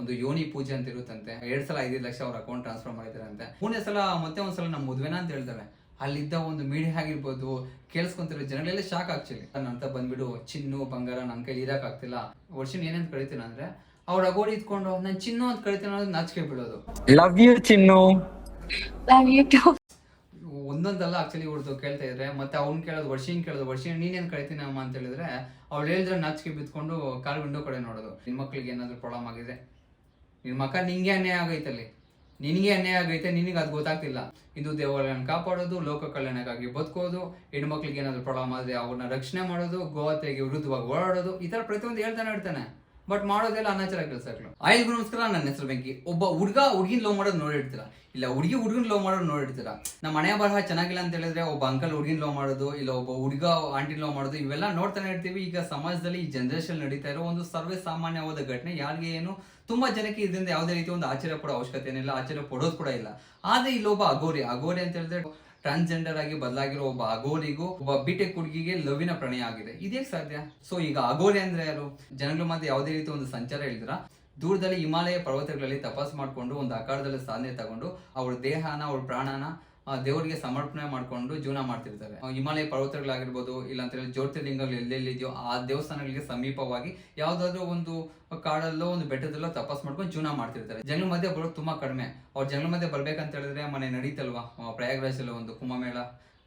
ಒಂದು ಯೋನಿ ಪೂಜೆ ಅಂತ ಇರುತ್ತಂತೆ. ಎರಡ್ ಸಲ ಐದು ಲಕ್ಷ ಅವ್ರ ಅಕೌಂಟ್ ಟ್ರಾನ್ಸ್ಫರ್ ಮಾಡಿದಾರಂತೆ ಮೂರನೇ ಸಲ ಮತ್ತೆ ಒಂದ್ಸಲ ನಮ್ಮ ಮದುವೆನ ಅಂತ ಹೇಳ್ತಾರೆ. ಅಲ್ಲಿದ್ದ ಒಂದು ಮೀಡಿಯಾ ಆಗಿರ್ಬೋದು ಕೇಳಿಸ್ಕೊಂತಿರೋ ಜನಗಳೆಲ್ಲ ಶಾಕ್ ಆಕ್ಚುಲಿ ಅಂತ ಬಂದ್ಬಿಡು ಚಿನ್ನು ಬಂಗಾರ ನನ್ನ ಕೈಲಿ ಇರಕ್ ಆಗ್ತಿಲ್ಲ. ವರ್ಷನ್ ಏನಂತ ಕರಿತೀನಿ ಅಂದ್ರೆ ಅವ್ರ ಅಗೋಡಿ ಇದ್ಕೊಂಡು ನಾನು ಚಿನ್ನು ಅಂತ ಕರಿತೀನಿ ಅನ್ನೋದು ನಾಚಿಕೆ ಬಿಡೋದು. ಲವ್ ಯು ಚಿನ್ನು. ಒಂದೊಂದಲ್ಲ ಆಕ್ಚುಲಿ ಇವ್ರದ್ದು ಕೇಳ್ತಾ ಇದ್ರೆ ಮತ್ತೆ ಅವ್ನ್ ಕೇಳೋದು ವರ್ಷಿನ್ ಕೇಳೋದು ವರ್ಷಿನ್ ನೀನೇನ್ ಕಳಿತೀನಿ ಅಮ್ಮ? ಅಂತ ಹೇಳಿದ್ರೆ ಅವ್ಳು ಹೇಳಿದ್ರೆ ನಾಚಿಕೆ ಬಿತ್ಕೊಂಡು ಕಾರ್ ವಿಂಡೋ ಕಡೆ ನೋಡೋದು. ನಿನ್ ಮಕ್ಳಿಗೆ ಏನಾದ್ರು ಪ್ರಾಬ್ಲಮ್ ಆಗಿದೆ? ನಿನ್ ಮಕ್ಕ ನಿಂಗೆ ಅನ್ಯಾಯ ಆಗೈತಲ್ಲಿ. ನಿನಗೆ ಅನ್ಯಾಯ ಆಗೈತೆ, ನಿನಗೆ ಅದು ಗೊತ್ತಾಗ್ತಿಲ್ಲ. ಇದು ದೇವಾಲಯನ ಕಾಪಾಡೋದು, ಲೋಕ ಕಲ್ಯಾಣಕ್ಕಾಗಿ ಬದುಕೋದು ಹೆಣ್ಮಕ್ಳಿಗೆ ಏನಾದ್ರು ಪ್ರಾಬ್ಲಮ್ ಆದ್ರೆ ಅವ್ರನ್ನ ರಕ್ಷಣೆ ಮಾಡೋದು ಗೋವತೆಗೆ ವಿರುದ್ಧವಾಗಿ ಓಡಾಡೋದು ಈ ಥರ ಪ್ರತಿಯೊಂದು ಹೇಳ್ತಾನೆ ಇರ್ತಾನೆ ಬಟ್ ಮಾಡೋದೆಲ್ಲ ಅನಾಚಾರ ಕೆಲಸಗಳು ಗುರು ನಮಸ್ಕಾರ ನನ್ನ ಹೆಸರು ಬೆಂಕಿ. ಒಬ್ಬ ಹುಡುಗ ಹುಡುಗಿನ ಲವ್ ಮಾಡೋದು ನೋಡಿರ್ತೀರಾ? ಇಲ್ಲ ಹುಡುಗಿ ಹುಡುಗನ ಲವ್ ಮಾಡೋದು ನೋಡಿರ್ತೀರಾ? ನಮ್ಮ ಮನೆ ಬರಹ ಚೆನ್ನಾಗಿಲ್ಲ ಅಂತ ಹೇಳಿದ್ರೆ ಒಬ್ಬ ಅಂಕಲ್ ಹುಡುಗಿನ ಲವ್ ಮಾಡೋದು, ಇಲ್ಲ ಒಬ್ಬ ಹುಡುಗ ಆಂಟಿನ ಲವ್ ಮಾಡೋದು, ಇವೆಲ್ಲ ನೋಡ್ತಾನೆ ಇರ್ತೀವಿ. ಈಗ ಸಮಾಜದಲ್ಲಿ ಈ ಜನರೇಷನ್ ನಡೀತಾ ಇರೋ ಒಂದು ಸರ್ವೇ ಸಾಮಾನ್ಯವಾದ ಘಟನೆ ಯಾರಿಗೆ ಏನು? ತುಂಬಾ ಜನಕ್ಕೆ ಇದರಿಂದ ಯಾವುದೇ ರೀತಿ ಒಂದು ಆಶ್ಚರ್ಯ ಪಡೋ ಅವಶ್ಯಕತೆ ಏನಿಲ್ಲ, ಆಶ್ಚರ್ಯ ಕೂಡ ಇಲ್ಲ. ಆದ್ರೆ ಇಲ್ಲೊಬ್ಬ ಅಗೋರಿ ಅಗೋರಿ ಅಂತ ಹೇಳಿದ್ರೆ ಟ್ರಾನ್ಸ್ಜೆಂಡರ್ ಆಗಿ ಬದಲಾಗಿರೋ ಒಬ್ಬ ಅಗೋರಿಗೂ ಒಬ್ಬ ಬಿಟೆಕ್ ಹುಡುಗಿಗೆ ಲವಿನ ಪ್ರಣಯ ಆಗಿದೆ ಇದೇ ಸಾಧ್ಯ? ಸೊ ಈಗ ಅಗೋರಿ ಅಂದ್ರೆ ಯಾರು? ಜನಗಳ ಮಧ್ಯೆ ಯಾವುದೇ ರೀತಿ ಒಂದು ಸಂಚಾರ ಹೇಳಿದ್ರ? ದೂರದಲ್ಲಿ ಹಿಮಾಲಯ ಪರ್ವತಗಳಲ್ಲಿ ತಪಾಸ್ ಮಾಡ್ಕೊಂಡು ಒಂದು ಆಕಾರದಲ್ಲಿ ಸಾಧನೆ ತಗೊಂಡು ಅವ್ರ ದೇಹನ, ಅವ್ರ ಪ್ರಾಣನ ದೇವರಿಗೆ ಸಮರ್ಪಣೆ ಮಾಡಿಕೊಂಡು ಜೀವನ ಮಾಡ್ತಿರ್ತಾರೆ. ಹಿಮಾಲಯ ಪರ್ವತಗಳಾಗಿರ್ಬೋದು ಇಲ್ಲ ಅಂತ ಹೇಳಿ ಜ್ಯೋತಿರ್ಲಿಂಗಗಳು ಎಲ್ಲೆಲ್ಲಿದೆಯೋ ಆ ದೇವಸ್ಥಾನಗಳಿಗೆ ಸಮೀಪವಾಗಿ ಯಾವ್ದಾದ್ರು ಒಂದು ಕಾಡಲ್ಲೋ ಒಂದು ಬೆಟ್ಟದಲ್ಲೋ ತಪಾಸ್ ಮಾಡ್ಕೊಂಡು ಜೀವನ ಮಾಡ್ತಿರ್ತಾರೆ. ಜನಗಳ ಮಧ್ಯೆ ಬರೋದು ತುಂಬಾ ಕಡಿಮೆ. ಅವ್ರ ಜನಗಳ ಮಧ್ಯೆ ಬರ್ಬೇಕಂತ ಹೇಳಿದ್ರೆ ಮನೆ ನಡೀತಲ್ವಾ? ಪ್ರಯಾಗ್ರಾಜಲ್ಲಿ ಒಂದು ಕುಂಭಮೇಳ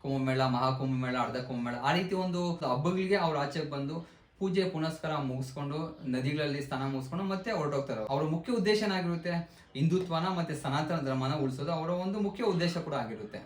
ಕುಂಭಮೇಳ, ಮಹಾಕುಂಭಮೇಳ ಅರ್ಧ ಕುಂಭಮೇಳ ಆ ರೀತಿ ಒಂದು ಹಬ್ಬಗಳಿಗೆ ಅವ್ರ ಆಚೆಗೆ ಬಂದು ಪೂಜೆ ಪುನಸ್ಕಾರ ಮುಗಿಸ್ಕೊಂಡು, ನದಿಗಳಲ್ಲಿ ಸ್ನಾನ ಮುಗಿಸ್ಕೊಂಡು ಮತ್ತೆ ಹೊರಟೋಗ್ತಾರೆ ಅವರ ಮುಖ್ಯ ಉದ್ದೇಶ ಏನಾಗಿರುತ್ತೆ? ಹಿಂದುತ್ವನ ಮತ್ತೆ ಸನಾತನ ಧರ್ಮನ ಉಳಿಸೋದು ಅವರ ಒಂದು ಮುಖ್ಯ ಉದ್ದೇಶ ಕೂಡ ಆಗಿರುತ್ತೆ.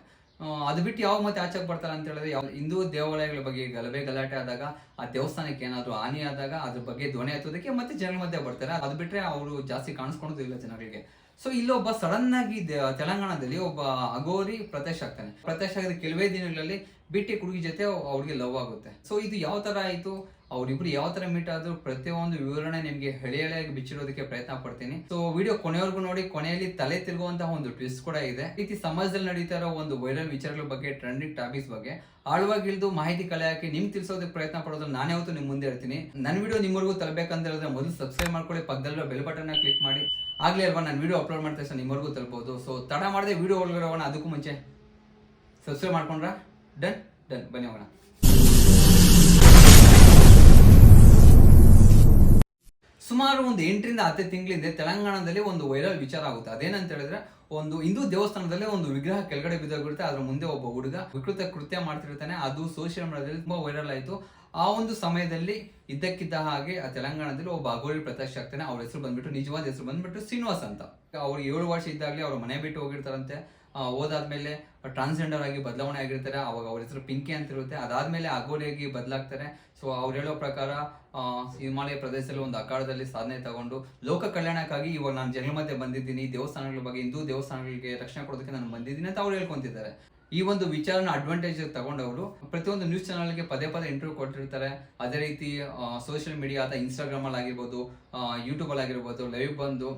ಅದು ಬಿಟ್ಟು ಯಾವ ಮತ್ತೆ ಆಚೆಗೆ ಬರ್ತಾರೆ ಅಂತ ಹೇಳಿದ್ರೆ ಯಾವ ಹಿಂದೂ ದೇವಾಲಯಗಳ ಬಗ್ಗೆ ಗಲಭೆ, ಗಲಾಟೆ ಆದಾಗ, ಆ ದೇವಸ್ಥಾನಕ್ಕೆ ಏನಾದರೂ ಹಾನಿ ಆದಾಗ ಅದ್ರ ಬಗ್ಗೆ ಧ್ವನಿ ಹತ್ತೋದಕ್ಕೆ ಮತ್ತೆ ಜನರ ಮಧ್ಯೆ ಬರ್ತಾರೆ. ಅದು ಬಿಟ್ರೆ ಅವರು ಜಾಸ್ತಿ ಕಾಣಿಸ್ಕೊಳೋದು ಇಲ್ಲ ಜನಗಳಿಗೆ ಸೊ ಇಲ್ಲೊಬ್ಬ ಸಡನ್ ಆಗಿ ತೆಲಂಗಾಣದಲ್ಲಿ ಒಬ್ಬ ಅಗೋರಿ ಪ್ರತ್ಯಕ್ಷ ಆಗ್ತಾನೆ. ಪ್ರತ್ಯಕ್ಷ ಆಗಿದ ಕೆಲವೇ ದಿನಗಳಲ್ಲಿ ಬಿಟ್ಟಿ ಕುಡುಗಿ ಜೊತೆ ಅವ್ರಿಗೆ ಲವ್ ಆಗುತ್ತೆ. ಸೊ ಇದು ಯಾವ ತರ ಆಯ್ತು? ಅವ್ರಿಬ್ರು ಯಾವ ತರ ಮೀಟ್ ಆದ್ರು ಪ್ರತಿಯೊಂದು ವಿವರಣೆ ನಿಮ್ಗೆ ಎಳೆ ಹಳೆಯಾಗಿ ಬಿಚ್ಚಿರೋದಕ್ಕೆ ಪ್ರಯತ್ನ ಪಡ್ತೀನಿ. ಸೊ ವಿಡಿಯೋ ಕೊನೆವರೆಗೂ ನೋಡಿ, ಕೊನೆಯಲ್ಲಿ ತಲೆ ತಿರುಗುವಂತಹ ಒಂದು ಟ್ವಿಸ್ಟ್ ಕೂಡ ಇದೆ. ರೀತಿ ಸಮಾಜದಲ್ಲಿ ನಡೀತಾ ಇರೋ ಒಂದು ವೈರಲ್ ವಿಚಾರಗಳ ಬಗ್ಗೆ ಟ್ರೆಂಡಿಂಗ್ ಟಾಪಿಕ್ಸ್ ಬಗ್ಗೆ ಆಳವಾಗಿ ಇಳಿದು ಮಾಹಿತಿ ಕಲೆ ಹಾಕಿ ನಿಮ್ ತಿಳಿಸೋದಕ್ಕೆ ಪ್ರಯತ್ನ ಪಡೋದು ನಾನು ಯಾವತ್ತು ನಿಮ್ ಮುಂದೆ ಇರ್ತೀನಿ. ನನ್ನ ವಿಡಿಯೋ ನಿಮ್ಮವರೆಗೂ ತಲುಬೇಕಂದ್ರೆ ಮೊದಲು ಸಬ್ಸ್ಕ್ರೈಬ್ ಮಾಡ್ಕೊಳ್ಳಿ, ಪಕ್ಕದಲ್ಲಿರೋ ಬೆಲ್ ಬಟನ್ ಕ್ಲಿಕ್ ಮಾಡಿ. ಆಗ್ಲೇ ಅಲ್ವಾ ನಾನು ವಿಡಿಯೋ ಅಪ್ಲೋಡ್ ಮಾಡ್ತಾ ತಕ್ಷಣ ನಿಮ್ಮವರೆಗೂ ತಲುಪಬಹುದು ಸೊ ತಡ ಮಾಡದೆ ವಿಡಿಯೋ ಒಳಗಡೆ ಹೋಗೋಣ ಅದಕ್ಕೂ ಮುಂಚೆ ಸಬ್ಸ್ಕ್ರೈಬ್ ಮಾಡ್ಕೊಂಡ್ರ? ಡನ್ ಡನ್ ಬನ್ನಿ ಹೋಗೋಣ. ಸುಮಾರು ಒಂದು ಎಂಟರಿಂದ ಹತ್ತು ತಿಂಗಳಿಂದ ತೆಲಂಗಾಣದಲ್ಲಿ ಒಂದು ವೈರಲ್ ವಿಚಾರ ಆಗುತ್ತೆ. ಅದೇನಂತ ಹೇಳಿದ್ರೆ, ಒಂದು ಹಿಂದೂ ದೇವಸ್ಥಾನದಲ್ಲಿ ಒಂದು ವಿಗ್ರಹ ಕೆಳಗಡೆ ಬಿದ್ದೋಗಿರುತ್ತೆ ಅದ್ರ ಮುಂದೆ ಒಬ್ಬ ಹುಡುಗ ವಿಕೃತ ಕೃತ್ಯ ಮಾಡ್ತಿರ್ತಾನೆ, ಅದು ಸೋಷಿಯಲ್ ಮೀಡಿಯಾದಲ್ಲಿ ತುಂಬಾ ವೈರಲ್ ಆಯಿತು. ಆ ಒಂದು ಸಮಯದಲ್ಲಿ ಇದ್ದಕ್ಕಿದ್ದ ಹಾಗೆ ಆ ತೆಲಂಗಾಣದಲ್ಲಿ ಒಬ್ಬ ಅಗೋಳಿ ಪ್ರತ್ಯಕ್ಷ ಆಗ್ತಾನೆ. ಅವ್ರ ಹೆಸರು ಬಂದ್ಬಿಟ್ಟು, ನಿಜವಾದ ಹೆಸರು ಬಂದ್ಬಿಟ್ಟು ಶ್ರೀನಿವಾಸ್ ಅಂತ. ಅವ್ರು ಏಳು ವರ್ಷ ಇದ್ದಾಗಲೇ ಅವ್ರ ಮನೆ ಬಿಟ್ಟು ಹೋಗಿರ್ತಾರಂತೆ. ಹೋದಾದ್ಮೇಲೆ ಟ್ರಾನ್ಸ್ಜೆಂಡರ್ ಆಗಿ ಬದಲಾವಣೆ ಆಗಿರ್ತಾರೆ. ಅವಾಗ ಅವ್ರ ಹೆಸರು ಪಿಂಕಿ ಅಂತ ಇರುತ್ತೆ. ಅದಾದ್ಮೇಲೆ ಅಗೋಲಿಯಾಗಿ ಬದಲಾಗ್ತಾರೆ. ಸೊ ಅವ್ರು ಹೇಳೋ ಪ್ರಕಾರ ಹಿಮಾಲಯ ಪ್ರದೇಶದಲ್ಲಿ ಒಂದು ಅಖಾಡದಲ್ಲಿ ಸಾಧನೆ ತಗೊಂಡು ಲೋಕ ಕಲ್ಯಾಣಕ್ಕಾಗಿ ಇವಾಗ ನಾನು ಜನರ ಮಧ್ಯೆ ಬಂದಿದ್ದೀನಿ, ದೇವಸ್ಥಾನಗಳ ಬಗ್ಗೆ, ಹಿಂದೂ ದೇವಸ್ಥಾನಗಳಿಗೆ ರಕ್ಷಣೆ ಕೊಡೋದಕ್ಕೆ ನಾನು ಬಂದಿದ್ದೀನಿ ಅಂತ ಅವ್ರು ಹೇಳ್ಕೊಂತಿದ್ದಾರೆ. ಈ ಒಂದು ವಿಚಾರನ ಅಡ್ವಾಂಟೇಜ್ ತಗೊಂಡವರು. ಪ್ರತಿಯೊಂದು ನ್ಯೂಸ್ ಚಾನಲ್ಗೆ ಪದೇ ಪದೇ ಇಂಟರ್ವ್ಯೂ ಕೊಟ್ಟಿರ್ತಾರೆ. ಅದೇ ರೀತಿ ಸೋಷಿಯಲ್ ಮೀಡಿಯಾ ಅಥವಾ ಇನ್ಸ್ಟಾಗ್ರಾಮ್ ಅಲ್ಲಿ ಆಗಿರ್ಬೋದು ಯೂಟ್ಯೂಬ್ ಅಲ್ಲಿ ಆಗಿರ್ಬೋದು ಲೈವ್ ಬಂದು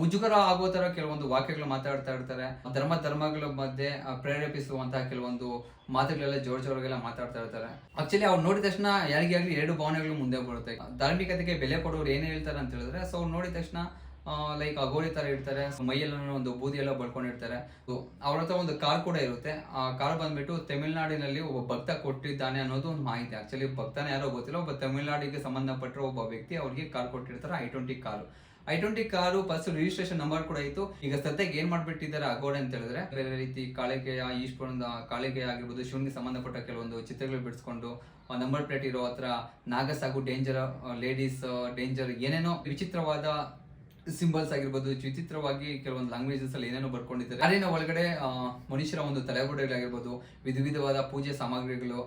ಮುಜುಗರ ಆಗೋ ತರ ಕೆಲವೊಂದು ವಾಕ್ಯಗಳು ಮಾತಾಡ್ತಾ ಇರ್ತಾರೆ. ಧರ್ಮ ಧರ್ಮಗಳ ಮಧ್ಯೆ ಪ್ರೇರೇಪಿಸುವಂತಹ ಕೆಲವೊಂದು ಮಾತುಗಳೆಲ್ಲ ಜೋರ್ ಜೋರಾಗೆಲ್ಲ ಮಾತಾಡ್ತಾ ಇರ್ತಾರೆ. ಆಕ್ಚುಲಿ ಅವ್ರು ನೋಡಿದ ತಕ್ಷಣ ಯಾರಿಗಾಗ್ಲಿ ಎರಡು ಭಾವನೆಗಳು ಮುಂದೆ ಬರುತ್ತೆ. ಧಾರ್ಮಿಕತೆಗೆ ಬೆಲೆ ಕೊಡೋರು ಏನ್ ಹೇಳ್ತಾರೆ ಅಂತ ಹೇಳಿದ್ರೆ ಸೊ ಅವ್ರು ನೋಡಿದ ತಕ್ಷಣ ಲೈಕ್ ಅಗೋರಿ ತರ ಇರ್ತಾರೆ ಮೈಯೆಲ್ಲ ಒಂದು ಬೂದಿ ಎಲ್ಲ ಬಳ್ಕೊಂಡಿರ್ತಾರೆ ಅವ್ರ ಹತ್ರ ಒಂದು ಕಾರ್ ಕೂಡ ಇರುತ್ತೆ. ಆ ಕಾರ್ ಬಂದ್ಬಿಟ್ಟು ತಮಿಳ್ನಾಡಿನಲ್ಲಿ ಒಬ್ಬ ಭಕ್ತ ಕೊಟ್ಟಿದ್ದಾನೆ ಅನ್ನೋದು ಒಂದು ಮಾಹಿತಿ. ಆಕ್ಚುಲಿ ಭಕ್ತನ ಯಾರೋ ಗೊತ್ತಿಲ್ಲ, ಒಬ್ಬ ತಮಿಳ್ನಾಡಿಗೆ ಸಂಬಂಧಪಟ್ಟಿರೋ ಒಬ್ಬ ವ್ಯಕ್ತಿ ಅವ್ರಿಗೆ ಕಾರ್ ಕೊಟ್ಟಿರ್ತಾರೆ I twenty car. I twenty car first registration number ಕೂಡ ಇತ್ತು. ಈಗ ಸದ್ಯಕ್ಕೆ ಏನ್ ಮಾಡ್ಬಿಟ್ಟಿದ್ದಾರೆ ಅಗೋಡೆ ಅಂತ ಹೇಳಿದ್ರೆ, ಬೇರೆ ರೀತಿ ಕಾಳಿಕೆಯ ಈಶ್ವರನ ಕಾಳಿಕೆ ಆಗಿರ್ಬೋದು, ಶಿವನಿಗೆ ಸಂಬಂಧಪಟ್ಟ ಕೆಲವೊಂದು ಚಿತ್ರಗಳು ಬಿಡಿಸ್ಕೊಂಡು ನಂಬರ್ ಪ್ಲೇಟ್ ಇರೋ ಹತ್ರ ನಾಗಸಾಗು ಡೇಂಜರ್ ಲೇಡೀಸ್ ಡೇಂಜರ್ ಏನೇನೋ ವಿಚಿತ್ರವಾದ ಸಿಂಬಲ್ಸ್ ಆಗಿರ್ಬೋದು ವಿಚಿತ್ರವಾಗಿ ಕೆಲವೊಂದು ಲ್ಯಾಂಗ್ವೇಜಸ್ ಅಲ್ಲಿ ಏನೇನೋ ಬರ್ಕೊಂಡಿದ್ದಾರೆ. ಅಲ್ಲಿನ ಒಳಗಡೆ ಮನುಷ್ಯರ ಒಂದು ತಲೆಗೂಡಗಳಾಗಿರ್ಬೋದು ವಿಧ ವಿಧವಾದ ಪೂಜೆ ಸಾಮಗ್ರಿಗಳು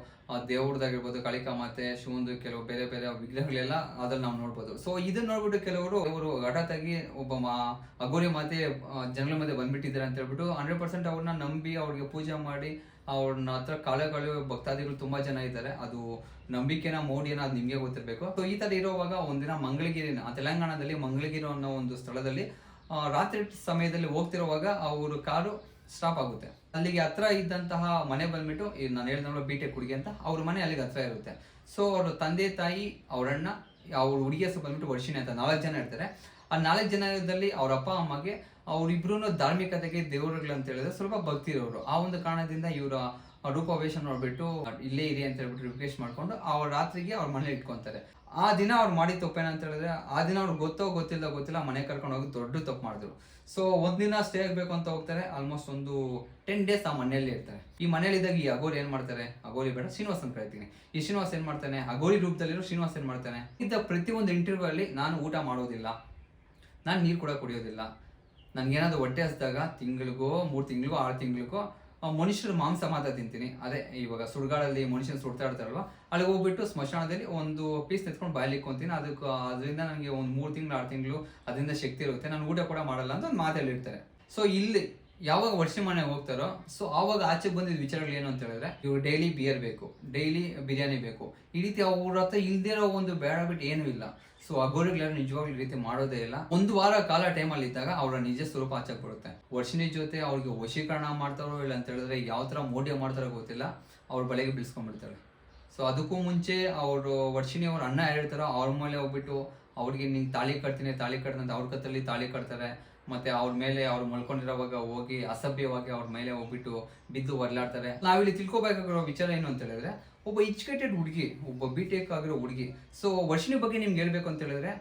ದೇವ್ರದಾಗಿರ್ಬೋದು ಕಾಳಿಕಾ ಮಾತೆ, ಶಿವಂದು, ಕೆಲವು ಬೇರೆ ಬೇರೆ ವಿಗ್ರಹಗಳೆಲ್ಲ ಅದನ್ನ ನಾವು ನೋಡ್ಬೋದು. ಸೊ ಇದನ್ನ ನೋಡ್ಬಿಟ್ಟು ಕೆಲವರು, ಇವರು ಹಠಾತ್ ಆಗಿ ಒಬ್ಬ ಮಾ ಅಗೋರಿ ಮಾತೆ ಜನಗಳ ಮಧ್ಯೆ ಬಂದ್ಬಿಟ್ಟಿದ್ದಾರೆ ಅಂತ ಹೇಳ್ಬಿಟ್ಟು ಹಂಡ್ರೆಡ್ ಪರ್ಸೆಂಟ್ ಅವ್ರನ್ನ ನಂಬಿ ಅವ್ರಿಗೆ ಪೂಜೆ ಮಾಡಿ ಅವ್ರನ್ನ ಹತ್ರ ಕಾಳೆಗಳು ಭಕ್ತಾದಿಗಳು ತುಂಬಾ ಜನ ಇದ್ದಾರೆ. ಅದು ನಂಬಿಕೆನ ಮೋಡಿನ ಅದು ನಿಮ್ಗೆ ಗೊತ್ತಿರಬೇಕು. ಸೊ ಈ ತರ ಇರುವಾಗ ಒಂದಿನ ಮಂಗಳಗಿರಿನ ತೆಲಂಗಾಣದಲ್ಲಿ ಮಂಗಳಗಿರಿ ಅನ್ನೋ ಒಂದು ಸ್ಥಳದಲ್ಲಿ ರಾತ್ರಿ ಸಮಯದಲ್ಲಿ ಹೋಗ್ತಿರುವಾಗ ಅವರು ಕಾರು ಸ್ಟಾಪ್ ಆಗುತ್ತೆ. ಅಲ್ಲಿಗೆ ಹತ್ರ ಇದ್ದಂತಹ ಮನೆ ಬಂದ್ಬಿಟ್ಟು ನಾನು ಹೇಳಿದ ಬಿ ಟೆಕ್ ಹುಡುಗಿ ಅಂತ, ಅವ್ರ ಮನೆ ಅಲ್ಲಿಗೆ ಹತ್ರ ಇರುತ್ತೆ. ಸೊ ಅವ್ರ ತಂದೆ, ತಾಯಿ, ಅವರಣ್ಣ, ಅವ್ರ ಹುಡುಗಿ ಹೆಸರು ಬಂದ್ಬಿಟ್ಟು ವರ್ಷಿಣಿ ಅಂತ ನಾಲ್ಕು ಜನ ಇರ್ತಾರೆ. ಆ ನಾಲ್ಕು ಜನದಲ್ಲಿ ಅವ್ರ ಅಪ್ಪ, ಅಮ್ಮಗೆ ಅವ್ರಿಬ್ರು ಧಾರ್ಮಿಕತೆಗೆ ದೇವರುಗಳು ಅಂತ ಹೇಳಿದ್ರೆ ಸ್ವಲ್ಪ ಭಕ್ತಿ ಇರೋರು ಆ ಒಂದು ಕಾರಣದಿಂದ ಇವರ ರೂಪವೇಶ ನೋಡ್ಬಿಟ್ಟು ಇಲ್ಲೇ ಇರಿ ಅಂತ ಹೇಳ್ಬಿಟ್ಟು ರಿಕ್ವೆಸ್ಟ್ ಮಾಡ್ಕೊಂಡು ಅವ್ರ ರಾತ್ರಿಗೆ ಅವ್ರ ಮನೇಲಿ ಇಟ್ಕೊಂತಾರೆ. ಆ ದಿನ ಅವ್ರು ಮಾಡಿದ ತಪ್ಪೇನಂತ ಹೇಳಿದ್ರೆ, ಆ ದಿನ ಅವ್ರು ಗೊತ್ತೋ ಗೊತ್ತಿಲ್ಲ ಗೊತ್ತಿಲ್ಲ ಮನೆ ಕರ್ಕೊಂಡು ಹೋಗಿ ದೊಡ್ಡ ತಪ್ಪು ಮಾಡಿದ್ರು. ಸೊ ಒಂದಿನ ಸ್ಟೇ ಆಗ್ಬೇಕು ಅಂತ ಹೋಗ್ತಾರೆ ಆಲ್ಮೋಸ್ಟ್ ಒಂದು ಟೆನ್ ಡೇಸ್ ಆ ಮನೆಯಲ್ಲಿ ಇರ್ತಾರೆ. ಈ ಮನೇಲಿ ಇದ್ದಾಗ ಈ ಅಗೋರಿ ಏನ್ ಮಾಡ್ತಾರೆ? ಅಗೋರಿ ಬೇಡ, ಶ್ರೀನಿವಾಸ್ ಅಂತ ಕರಿತೀನಿ. ಈ ಶ್ರೀನಿವಾಸ್ ಏನ್ ಮಾಡ್ತಾನೆ? ಅಗೋರಿ ರೂಪದಲ್ಲಿರೋ ಶ್ರೀನಿವಾಸ್ ಏನ್ ಮಾಡ್ತಾನೆ? ಇಂಥ ಪ್ರತಿಯೊಂದು ಇಂಟರ್ವ್ಯೂ ಅಲ್ಲಿ ನಾನು ಊಟ ಮಾಡೋದಿಲ್ಲ. ನಾನು ನೀರು ಕೂಡ ಕುಡಿಯೋದಿಲ್ಲ. ನನ್ಗೇನಾದ್ರು ಹೊಟ್ಟೆ ಹಸಿದಾಗ ತಿಂಗಳಿಗೋ, ಮೂರು ತಿಂಗಳಿಗೋ, ಆರು ತಿಂಗಳಿಗೋ ಮನುಷ್ಯರ ಮಾಂಸ ಮಾತ್ರ ತಿಂತೀನಿ. ಅದೇ ಇವಾಗ ಸುಡ್ಗಾಡಲ್ಲಿ ಮನುಷ್ಯನ ಸುಡ್ತಾ ಇರ್ತಾರಲ್ವ, ಅಲ್ಲಿಗೆ ಹೋಗ್ಬಿಟ್ಟು ಸ್ಮಶಾನದಲ್ಲಿ ಒಂದು ಪೀಸ್ ನೆತ್ಕೊಂಡು ಬಾಯಲ್ಲಿ ಇಕ್ಕೊಂತೀನಿ. ಅದಕ್ಕೆ ಅದರಿಂದ ನನಗೆ ಒಂದು ಮೂರು ತಿಂಗಳು, ಆರು ತಿಂಗಳು, ಅದರಿಂದ ಶಕ್ತಿ ಇರುತ್ತೆ. ನಾನು ಊಟ ಕೂಡ ಮಾಡಲ್ಲ ಅಂತ ಒಂದು ಮಾತಲ್ಲಿ ಇರ್ತಾರೆ. ಸೊ ಇಲ್ಲಿ ಯಾವಾಗ ವರ್ಷ ಮನೆಗೆ ಹೋಗ್ತಾರೋ ಸೊ ಆವಾಗ ಆಚೆ ಬಂದಿದ್ದ ವಿಚಾರಗಳು ಏನು ಅಂತ ಹೇಳಿದ್ರೆ, ಇವ್ರು ಡೈಲಿ ಬಿಯರ್ ಬೇಕು, ಡೈಲಿ ಬಿರಿಯಾನಿ ಬೇಕು. ಈ ರೀತಿ ಅವ್ರ ಹತ್ರ ಇಲ್ದಿರೋ ಒಂದು ಬೇಡ ಬಿಟ್ಟು ಏನೂ ಇಲ್ಲ. ಸೊ ಅಗೋರಿಗಳೆಲ್ಲ ನಿಜವಾಗ್ಲೂ ರೀತಿ ಮಾಡೋದೇ ಇಲ್ಲ. ಒಂದು ವಾರ ಕಾಲ ಟೈಮಲ್ಲಿ ಇದ್ದಾಗ ಅವರ ನಿಜ ಸ್ವರೂಪ ಆಚೆ ಬರುತ್ತೆ. ವರ್ಷಿನಿ ಜೊತೆ ಅವ್ರಿಗೆ ವಶೀಕರಣ ಮಾಡ್ತಾರೋ ಇಲ್ಲ ಅಂತ ಹೇಳಿದ್ರೆ ಯಾವ ತರ ಮೋಡಿಯ ಮಾಡ್ತಾರೋ ಗೊತ್ತಿಲ್ಲ. ಅವ್ರ ಬಳಿಗೆ ಬೀಳ್ಸ್ಕೊಂಡ್ಬಿಡ್ತಾರೆ. ಸೊ ಅದಕ್ಕೂ ಮುಂಚೆ ಅವರು ವರ್ಷಿನಿ ಅವ್ರ ಅಣ್ಣ ಹೇಳ್ತಾರೋ ಅವ್ರ ಮೇಲೆ ಹೋಗ್ಬಿಟ್ಟು ಅವ್ರಿಗೆ ನಿಂಗೆ ತಾಳಿ ಕಟ್ತೀನಿ, ತಾಳಿ ಕಟ್ತಂತ ಅವ್ರ ಕತ್ತಲ್ಲಿ ತಾಳಿ ಕಟ್ತಾರೆ. ಮತ್ತೆ ಅವ್ರ ಮೇಲೆ ಅವ್ರು ಮಲ್ಕೊಂಡಿರೋವಾಗ ಹೋಗಿ ಅಸಭ್ಯವಾಗಿ ಅವ್ರ ಮೇಲೆ ಹೋಗ್ಬಿಟ್ಟು ಬಿದ್ದು ಒರ್ಲಾಡ್ತಾರೆ. ನಾವಿಲ್ಲಿ ತಿಳ್ಕೊಬೇಕಾಗಿರೋ ವಿಚಾರ ಏನು ಅಂತ ಹೇಳಿದ್ರೆ ಒಬ್ಬ ಎಜುಕೇಟೆಡ್ ಹುಡುಗಿ, ಒಬ್ಬ ಬಿ ಟೆಕ್ ಆಗಿರೋ ಹುಡುಗಿ. ಸೊ ವರ್ಷಿನಿ ಬಗ್ಗೆ ನಿಮ್ಗೆ ಹೇಳ್ಬೇಕು ಅಂತ ಹೇಳಿದ್ರೆ